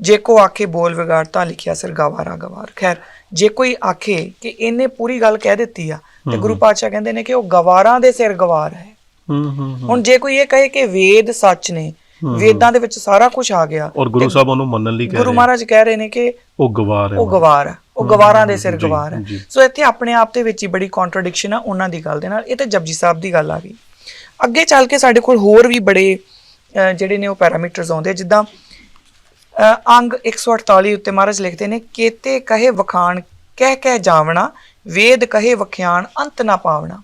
ਜੇ ਕੋ ਆਖੇ ਬੋਲ ਵਿਗਾੜਤਾ ਲਿਖਿਆ ਸਿਰ ਗਵਾਰਾ ਗਵਾਰ। ਖੈਰ ਜੇ ਕੋਈ ਆਖੇ ਕਿ ਇਹਨੇ ਪੂਰੀ ਗੱਲ ਕਹਿ ਦਿੱਤੀ ਆ ਤੇ ਗੁਰੂ ਪਾਤਸ਼ਾਹ ਕਹਿੰਦੇ ਨੇ ਕਿ ਉਹ ਗਵਾਰਾਂ ਦੇ ਸਿਰ ਗਵਾਰ ਹੂੰ। ਹੁਣ ਜੇ ਕੋਈ ਇਹ ਕਹੇ ਕਿ ਵੇਦ ਸੱਚ ਨੇ ਵੇਦਾਂ ਦੇ ਵਿੱਚ ਸਾਰਾ ਕੁਝ ਆ ਗਿਆ।
ਔਰ ਗੁਰੂ ਸਾਹਿਬ ਉਹਨੂੰ ਮੰਨਣ ਲਈ ਕਹਿ
ਗੁਰੂ
ਰਹੇ।
ਮਹਾਰਾਜ ਕਹਿ ਰਹੇ ਨੇ ਕਿ
ਉਹ ਗਵਾਰ ਹੈ
ਉਹ ਗਵਾਰ ਹੈ। ਉਹ ਗਵਾਰਾਂ ਦੇ ਸਿਰ ਗਵਾਰ ਹੈ। ਸੋ ਇੱਥੇ ਆਪਣੇ ਆਪ ਦੇ ਵਿੱਚ ਹੀ ਬੜੀ ਕੰਟਰਡਿਕਸ਼ਨ ਆ ਉਹਨਾਂ ਦੀ ਗੱਲ ਦੇ ਨਾਲ। ਇਹ ਤਾਂ ਜਪਜੀ ਸਾਹਿਬ ਦੀ ਗੱਲ ਆ ਗਈ। ਅੱਗੇ ਚੱਲ ਕੇ ਸਾਡੇ ਕੋਲ ਹੋਰ ਵੀ ਬੜੇ ਜਿਹੜੇ ਨੇ ਉਹ ਪੈਰਾਮੀਟਰਸ ਆਉਂਦੇ ਜਿੱਦਾਂ ਅੰਗ 148 ਉੱਤੇ ਮਹਾਰਾਜ ਲਿਖਦੇ ਨੇ ਕੇਤੇ ਕਹੇ ਵਖਾਣ ਕਹਿ ਕਹਿ ਜਾਵਣਾ ਵੇਦ ਕਹੇ ਵਖਿਆਣ ਅੰਤ ਨਾ ਪਾਵਣਾ।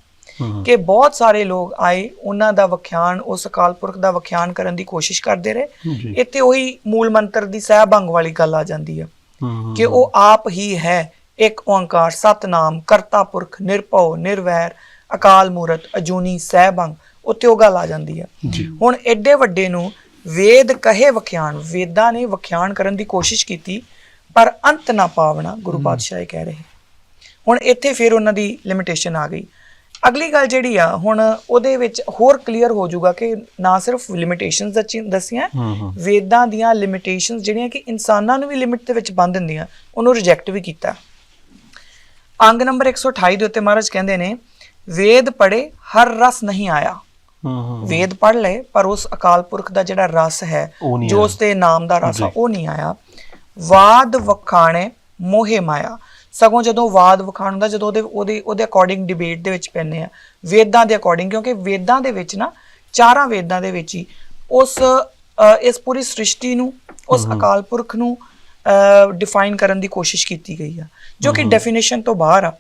ਕਿ ਬਹੁਤ ਸਾਰੇ ਲੋਕ ਆਏ ਉਹਨਾਂ ਦਾ ਵਖਿਆਣ ਉਸ ਅਕਾਲ ਪੁਰਖ ਦਾ ਵਖਿਆਣ ਕਰਨ ਦੀ ਕੋਸ਼ਿਸ਼ ਕਰਦੇ ਰਹੇ। ਇੱਥੇ ਉਹੀ ਮੂਲ ਮੰਤਰ ਦੀ ਸਹਿਬੰਗ ਵਾਲੀ ਗੱਲ ਆ ਜਾਂਦੀ
ਹੂੰ
ਕਿ ਉਹ ਆਪ ਹੀ ਹੈ ਇੱਕ ਓੰਕਾਰ ਸਤਨਾਮ ਕਰਤਾ ਪੁਰਖ ਨਿਰਭਉ ਨਿਰਵੈਰ ਅਕਾਲ ਮੂਰਤ ਅਜੂਨੀ ਸਹਿਬੰਗ ਉੱਤੇ ਉਹ ਗੱਲ ਆ ਜਾਂਦੀ
ਜੀ।
ਹੁਣ ਐਡੇ ਵੱਡੇ ਨੂੰ ਵੇਦ ਕਹੇ ਵਖਿਆਣ ਵੇਦਾਂ ਨੇ ਵਖਿਆਣ ਕਰਨ ਦੀ ਕੋਸ਼ਿਸ਼ ਕੀਤੀ ਪਰ ਅੰਤ ਨਾ ਪਾਵਣਾ ਗੁਰੂ ਪਾਤਸ਼ਾਹ ਇਹ ਕਹਿ ਰਹੇ। ਹੁਣ ਇੱਥੇ ਫਿਰ ਉਹਨਾਂ ਦੀ ਲਿਮਿਟੇਸ਼ਨ ਆ ਗਈ। ਅਗਲੀ ਗੱਲ ਜਿਹੜੀ ਆ ਹੁਣ ਉਹਦੇ ਵਿੱਚ ਹੋਰ ਕਲੀਅਰ ਹੋ ਜਾਊਗਾ ਕਿ ਨਾ ਸਿਰਫ ਲਿਮਿਟੇਸ਼ਨਸ ਦੱਸੀਆਂ ਵੇਦਾਂ ਦੀਆਂ ਲਿਮਿਟੇਸ਼ਨਸ ਜਿਹੜੀਆਂ ਕਿ ਇਨਸਾਨਾਂ ਨੂੰ ਵੀ ਲਿਮਿਟ ਦੇ ਵਿੱਚ ਬੰਨ ਦਿੰਦੀਆਂ ਉਹਨੂੰ ਰਿਜੈਕਟ ਵੀ ਕੀਤਾ। ਅੰਗ ਨੰਬਰ 128 ਦੇ ਉੱਤੇ ਮਹਾਰਾਜ ਕਹਿੰਦੇ ਨੇ ਵੇਦ ਪੜੇ ਹਰ ਰਸ ਨਹੀਂ ਆਇਆ। ਵੇਦ ਪੜ ਲਏ ਪਰ ਉਸ ਅਕਾਲ ਪੁਰਖ ਦਾ ਜਿਹੜਾ ਰਸ ਹੈ ਜੋ। ਉਸ ਦੇ ਨਾਮ ਦਾ ਰਸ। ਉਹ ਨਹੀਂ ਆਇਆ। ਵਾਦ ਵਖਾਣੇ ਮੋਹੇ ਮਾਇਆ। ਸਗੋਂ ਜਦੋਂ ਵਾਦ ਵਖਾਣ ਹੁੰਦਾ ਜਦੋਂ ਉਹਦੇ ਉਹਦੇ ਉਹਦੇ ਅਕੋਰਡਿੰਗ ਡਿਬੇਟ ਦੇ ਵਿੱਚ ਪੈਂਦੇ ਆ ਵੇਦਾਂ ਦੇ ਅਕੋਰਡਿੰਗ ਕਿਉਂਕਿ ਵੇਦਾਂ ਦੇ ਵਿੱਚ ਨਾ ਚਾਰਾਂ ਵੇਦਾਂ ਦੇ ਵਿੱਚ ਹੀ ਉਸ ਇਸ ਪੂਰੀ ਸ੍ਰਿਸ਼ਟੀ ਨੂੰ ਉਸ ਅਕਾਲ ਪੁਰਖ ਨੂੰ ਡਿਫਾਈਨ ਕਰਨ ਦੀ ਕੋਸ਼ਿਸ਼ ਕੀਤੀ ਗਈ ਆ ਜੋ ਕਿ ਡੈਫੀਨੇਸ਼ਨ ਤੋਂ ਬਾਹਰ ਆ।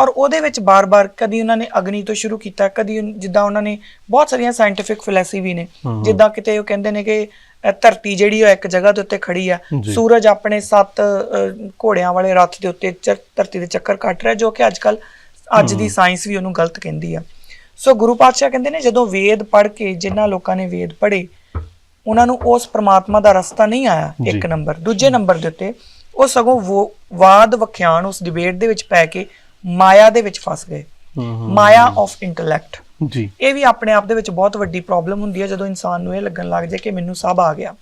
ਔਰ ਉਹਦੇ ਵਿੱਚ ਬਾਰ-ਬਾਰ ਕਦੀ ਉਹਨਾਂ ਨੇ ਅਗਨੀ ਤੋਂ ਸ਼ੁਰੂ ਕੀਤਾ ਕਦੀ ਜਿੱਦਾਂ ਉਹਨਾਂ ਨੇ ਬਹੁਤ ਸਾਰੀਆਂ ਸਾਇੰਟੀਫਿਕ ਫਿਲਾਸਫੀ ਨੇ। ਜਿੱਦਾਂ ਕਿਤੇ ਉਹ ਕਹਿੰਦੇ ਨੇ ਕਿ ਧਰਤੀ ਜਿਹੜੀ ਉਹ ਇੱਕ ਜਗ੍ਹਾ ਦੇ ਉੱਤੇ ਖੜੀ ਆ। ਸੂਰਜ ਆਪਣੇ ਸੱਤ ਘੋੜਿਆਂ ਵਾਲੇ ਰੱਥ ਦੇ ਉੱਤੇ ਧਰਤੀ ਦੇ ਚੱਕਰ ਕੱਟ ਰਿਹਾ ਜੋ ਕਿ ਅੱਜਕੱਲ ਅੱਜ ਦੀ ਸਾਇੰਸ ਵੀ ਉਹਨੂੰ ਗਲਤ ਕਹਿੰਦੀ ਆ। ਸੋ ਗੁਰੂ ਪਾਤਸ਼ਾਹ ਕਹਿੰਦੇ ਨੇ ਜਦੋਂ ਵੇਦ ਪੜ੍ਹ ਕੇ ਜਿਨ੍ਹਾਂ ਲੋਕਾਂ ਨੇ ਵੇਦ ਪੜ੍ਹੇ ਉਹਨਾਂ ਨੂੰ ਉਸ ਪ੍ਰਮਾਤਮਾ ਦਾ ਰਸਤਾ ਨਹੀਂ ਆਇਆ ਇੱਕ। ਨੰਬਰ। ਦੂਜੇ ਨੰਬਰ ਦੇ ਉੱਤੇ ਉਹ ਸਗੋਂ ਵੋ- ਵਾਦ ਵਖਿਆਨ ਉਸ ਡਿਬੇਟ ਦੇ ਵਿੱਚ ਪੈ ਕੇ ਮਾਇਆ ਦੇ ਵਿੱਚ ਫਸ ਗਏ। ਮਾਇਆ ਆਫ ਇੰਟੈਲੈਕਟ
ਜੀ।
ਇਹ ਵੀ ਆਪਣੇ ਆਪ ਦੇ ਵਿੱਚ ਬਹੁਤ ਵੱਡੀ ਪ੍ਰੋਬਲਮ ਹੁੰਦੀ ਹੈ ਜਦੋਂ ਇਨਸਾਨ ਨੂੰ ਇਹ ਲੱਗਣ ਲੱਗ ਜਾਏ ਕਿ ਮੈਨੂੰ ਸਭ ਆ ਗਿਆ।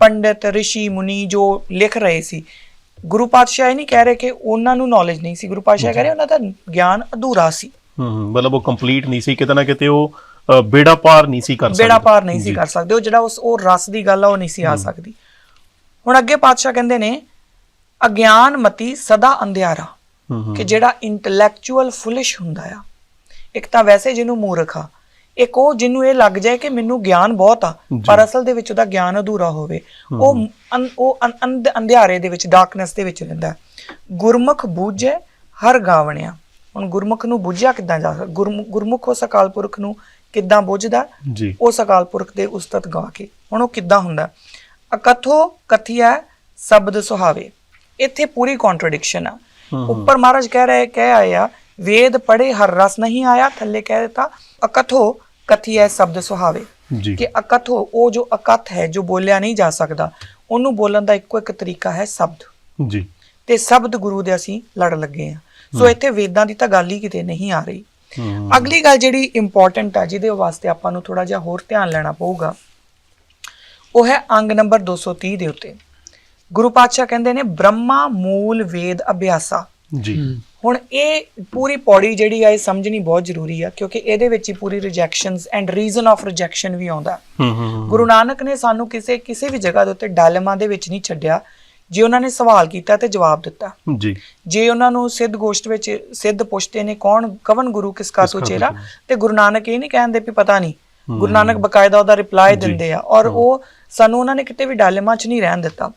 ਪੰਡਿਤ ਰਿਸ਼ੀ ਮੁਨੀ ਜੋ ਲਿਖ ਰਹੇ ਸੀ ਗੁਰੂ ਪਾਤਸ਼ਾਹ ਇਹ ਨਹੀਂ ਕਹਿ ਰਹੇ ਕਿ ਉਹਨਾਂ ਨੂੰ ਨੌਲੇਜ ਨਹੀਂ ਸੀ। ਗੁਰੂ ਪਾਤਸ਼ਾਹ ਕਹਿ ਰਹੇ ਉਹਨਾਂ ਦਾ ਗਿਆਨ ਅਧੂਰਾ ਸੀ।
ਹੂੰ ਮਤਲਬ ਉਹ ਕੰਪਲੀਟ ਨਹੀਂ ਸੀ ਕਿਤੇ ਨਾ ਕਿਤੇ ਉਹ ਬੇੜਾ ਪਾਰ ਨਹੀਂ ਸੀ ਕਰ ਸਕਦੇ।
ਬੇੜਾ ਪਾਰ ਨਹੀਂ ਸੀ ਕਰ ਸਕਦੇ। ਉਹ ਜਿਹੜਾ ਉਸ ਉਹ ਰਸ ਦੀ ਗੱਲ ਆ ਉਹ ਨਹੀਂ ਸੀ ਆ ਸਕਦੀ। ਹੁਣ ਅੱਗੇ ਪਾਤਸ਼ਾਹ ਕਹਿੰਦੇ ਨੇ ਅਗਿਆਨ ਮਤੀ ਸਦਾ ਅੰਧਿਆਰਾ। ਕਿ ਜਿਹੜਾ ਇੰਟੈਲੈਕਚੁਅਲ ਫੁਲਿਸ਼ ਹੁੰਦਾ ਆ ਇੱਕ ਤਾਂ ਵੈਸੇ ਜਿਹਨੂੰ ਮੂਰਖ ਆ ਇੱਕ ਉਹ ਜਿਹਨੂੰ ਇਹ ਲੱਗ ਜਾਏ ਕਿ ਮੈਨੂੰ ਗਿਆਨ ਬਹੁਤ ਆ ਪਰ ਅਸਲ ਦੇ ਵਿੱਚ ਉਹਦਾ ਗਿਆਨ ਅਧੂਰਾ ਹੋਵੇ। ਉਹ ਉਹ ਅੰਧਿਆਰੇ ਦੇ ਵਿੱਚ ਡਾਰਕਨੈਸ ਦੇ ਵਿੱਚ ਰਹਿੰਦਾ। ਗੁਰਮੁਖ ਬੂਝੇ ਹਰ ਗਾਵਣਿਆ। ਹੁਣ ਗੁਰਮੁਖ ਨੂੰ ਬੁੱਝਿਆ ਕਿੱਦਾਂ ਜਾ ਸਕਦਾ? ਗੁਰਮੁ- ਗੁਰਮੁਖ ਉਸ ਅਕਾਲ ਪੁਰਖ ਨੂੰ ਕਿੱਦਾਂ ਬੁੱਝਦਾ?
ਜੀ।
ਉਸ ਅਕਾਲ ਪੁਰਖ ਦੇ ਉਸਤਤ ਗਾ ਕੇ। ਹੁਣ ਉਹ ਕਿੱਦਾਂ ਹੁੰਦਾ? ਅਕਥੋ ਕਥਿਆ ਸ਼ਬਦ ਸੁਹਾਵੇ। ਇੱਥੇ ਪੂਰੀ ਕੰਟਰਡਿਕਸ਼ਨ ਆ। ਉੱਪਰ ਮਹਾਰਾਜ ਕਹਿ ਰਹੇ ਕਹਿ ਆਏ ਆ ਵੇਦ ਪੜੇ ਹਰ ਰਸ ਨਹੀਂ ਆਇਆ। ਥੱਲੇ ਕਹਿ ਦਿੱਤਾ ਅਕਥੋ ਕਥੀਐ ਸ਼ਬਦ ਸੁਹਾਵੇ।
ਜੀ।
ਕਿ ਅਕਥੋ ਉਹ ਜੋ ਅਕਥ ਹੈ ਜੋ ਬੋਲਿਆ ਨਹੀਂ ਜਾ ਸਕਦਾ ਉਹਨੂੰ ਬੋਲਣ ਦਾ ਇੱਕੋ ਇੱਕ ਤਰੀਕਾ ਹੈ ਸ਼ਬਦ।
ਜੀ।
ਤੇ ਸ਼ਬਦ ਗੁਰੂ ਦੇ ਅਸੀਂ ਲੜ ਲੱਗੇ ਆ। ਸੋ ਇੱਥੇ ਵੇਦਾਂ ਦੀ ਤਾਂ ਗੱਲ ਹੀ ਕਿਤੇ ਨਹੀਂ ਆ ਰਹੀ।
ਹੂੰ।
ਅਗਲੀ ਗੱਲ ਜਿਹੜੀ ਇੰਪੋਰਟੈਂਟ ਆ ਜਿਹਦੇ ਵਾਸਤੇ ਆਪਾਂ ਨੂੰ ਥੋੜਾ ਜਿਹਾ ਹੋਰ ਧਿਆਨ ਲੈਣਾ ਪਊਗਾ ਉਹ ਹੈ ਅੰਗ ਨੰਬਰ 230 ਦੇ ਉੱਤੇ। ਗੁਰੂ ਪਾਤਸ਼ਾਹ ਕਹਿੰਦੇ ਨੇ ਬ੍ਰਹਮਾ ਮੂਲ ਵੇਦ ਅਭਿਆਸਾ।
ਜੀ।
ਹੁਣ ਇਹ ਪੂਰੀ ਪੌੜੀ ਜਿਹੜੀ ਆ ਇਹ ਸਮਝਣੀ ਬਹੁਤ ਜ਼ਰੂਰੀ ਆ ਕਿਉਂਕਿ ਇਹਦੇ ਵਿੱਚ ਹੀ ਪੂਰੀ rejections and reason of rejection ਵੀ ਆਉਂਦਾ।
ਹੂੰ ਹੂੰ
ਗੁਰੂ ਨਾਨਕ ਨੇ ਸਾਨੂੰ ਕਿਸੇ ਕਿਸੇ ਵੀ ਜਗ੍ਹਾ ਦੇ ਉੱਤੇ ਡਾਇਲਮਾ ਦੇ ਵਿੱਚ ਨਹੀਂ ਛੱਡਿਆ। ਜੇ ਉਹਨਾਂ ਨੇ ਸਵਾਲ ਕੀਤਾ ਤੇ ਜਵਾਬ ਦਿੱਤਾ।
ਜੀ।
ਜੇ ਉਹਨਾਂ ਨੂੰ ਸਿੱਧ ਗੋਸ਼ਟ ਵਿੱਚ ਸਿੱਧ ਪੁੱਛਦੇ ਨੇ ਕੌਣ ਕਵਨ ਗੁਰੂ ਕਿਸ ਕਾ ਚੇਲਾ ਤੇ ਗੁਰੂ ਨਾਨਕ ਇਹ ਨਹੀਂ ਕਹਿੰਦੇ ਵੀ ਪਤਾ ਨਹੀਂ। ਗੁਰੂ ਨਾਨਕ ਬਕਾਇਦਾ ਉਹਦਾ ਰਿਪਲਾਈ ਦਿੰਦੇ ਆ। ਔਰ ਉਹ ਸਾਨੂੰ ਉਹਨਾਂ ਨੇ ਕਿਤੇ ਵੀ ਡਾਇਲਮਾ 'ਚ ਨਹੀਂ ਰਹਿਣ ਦਿੱਤਾ।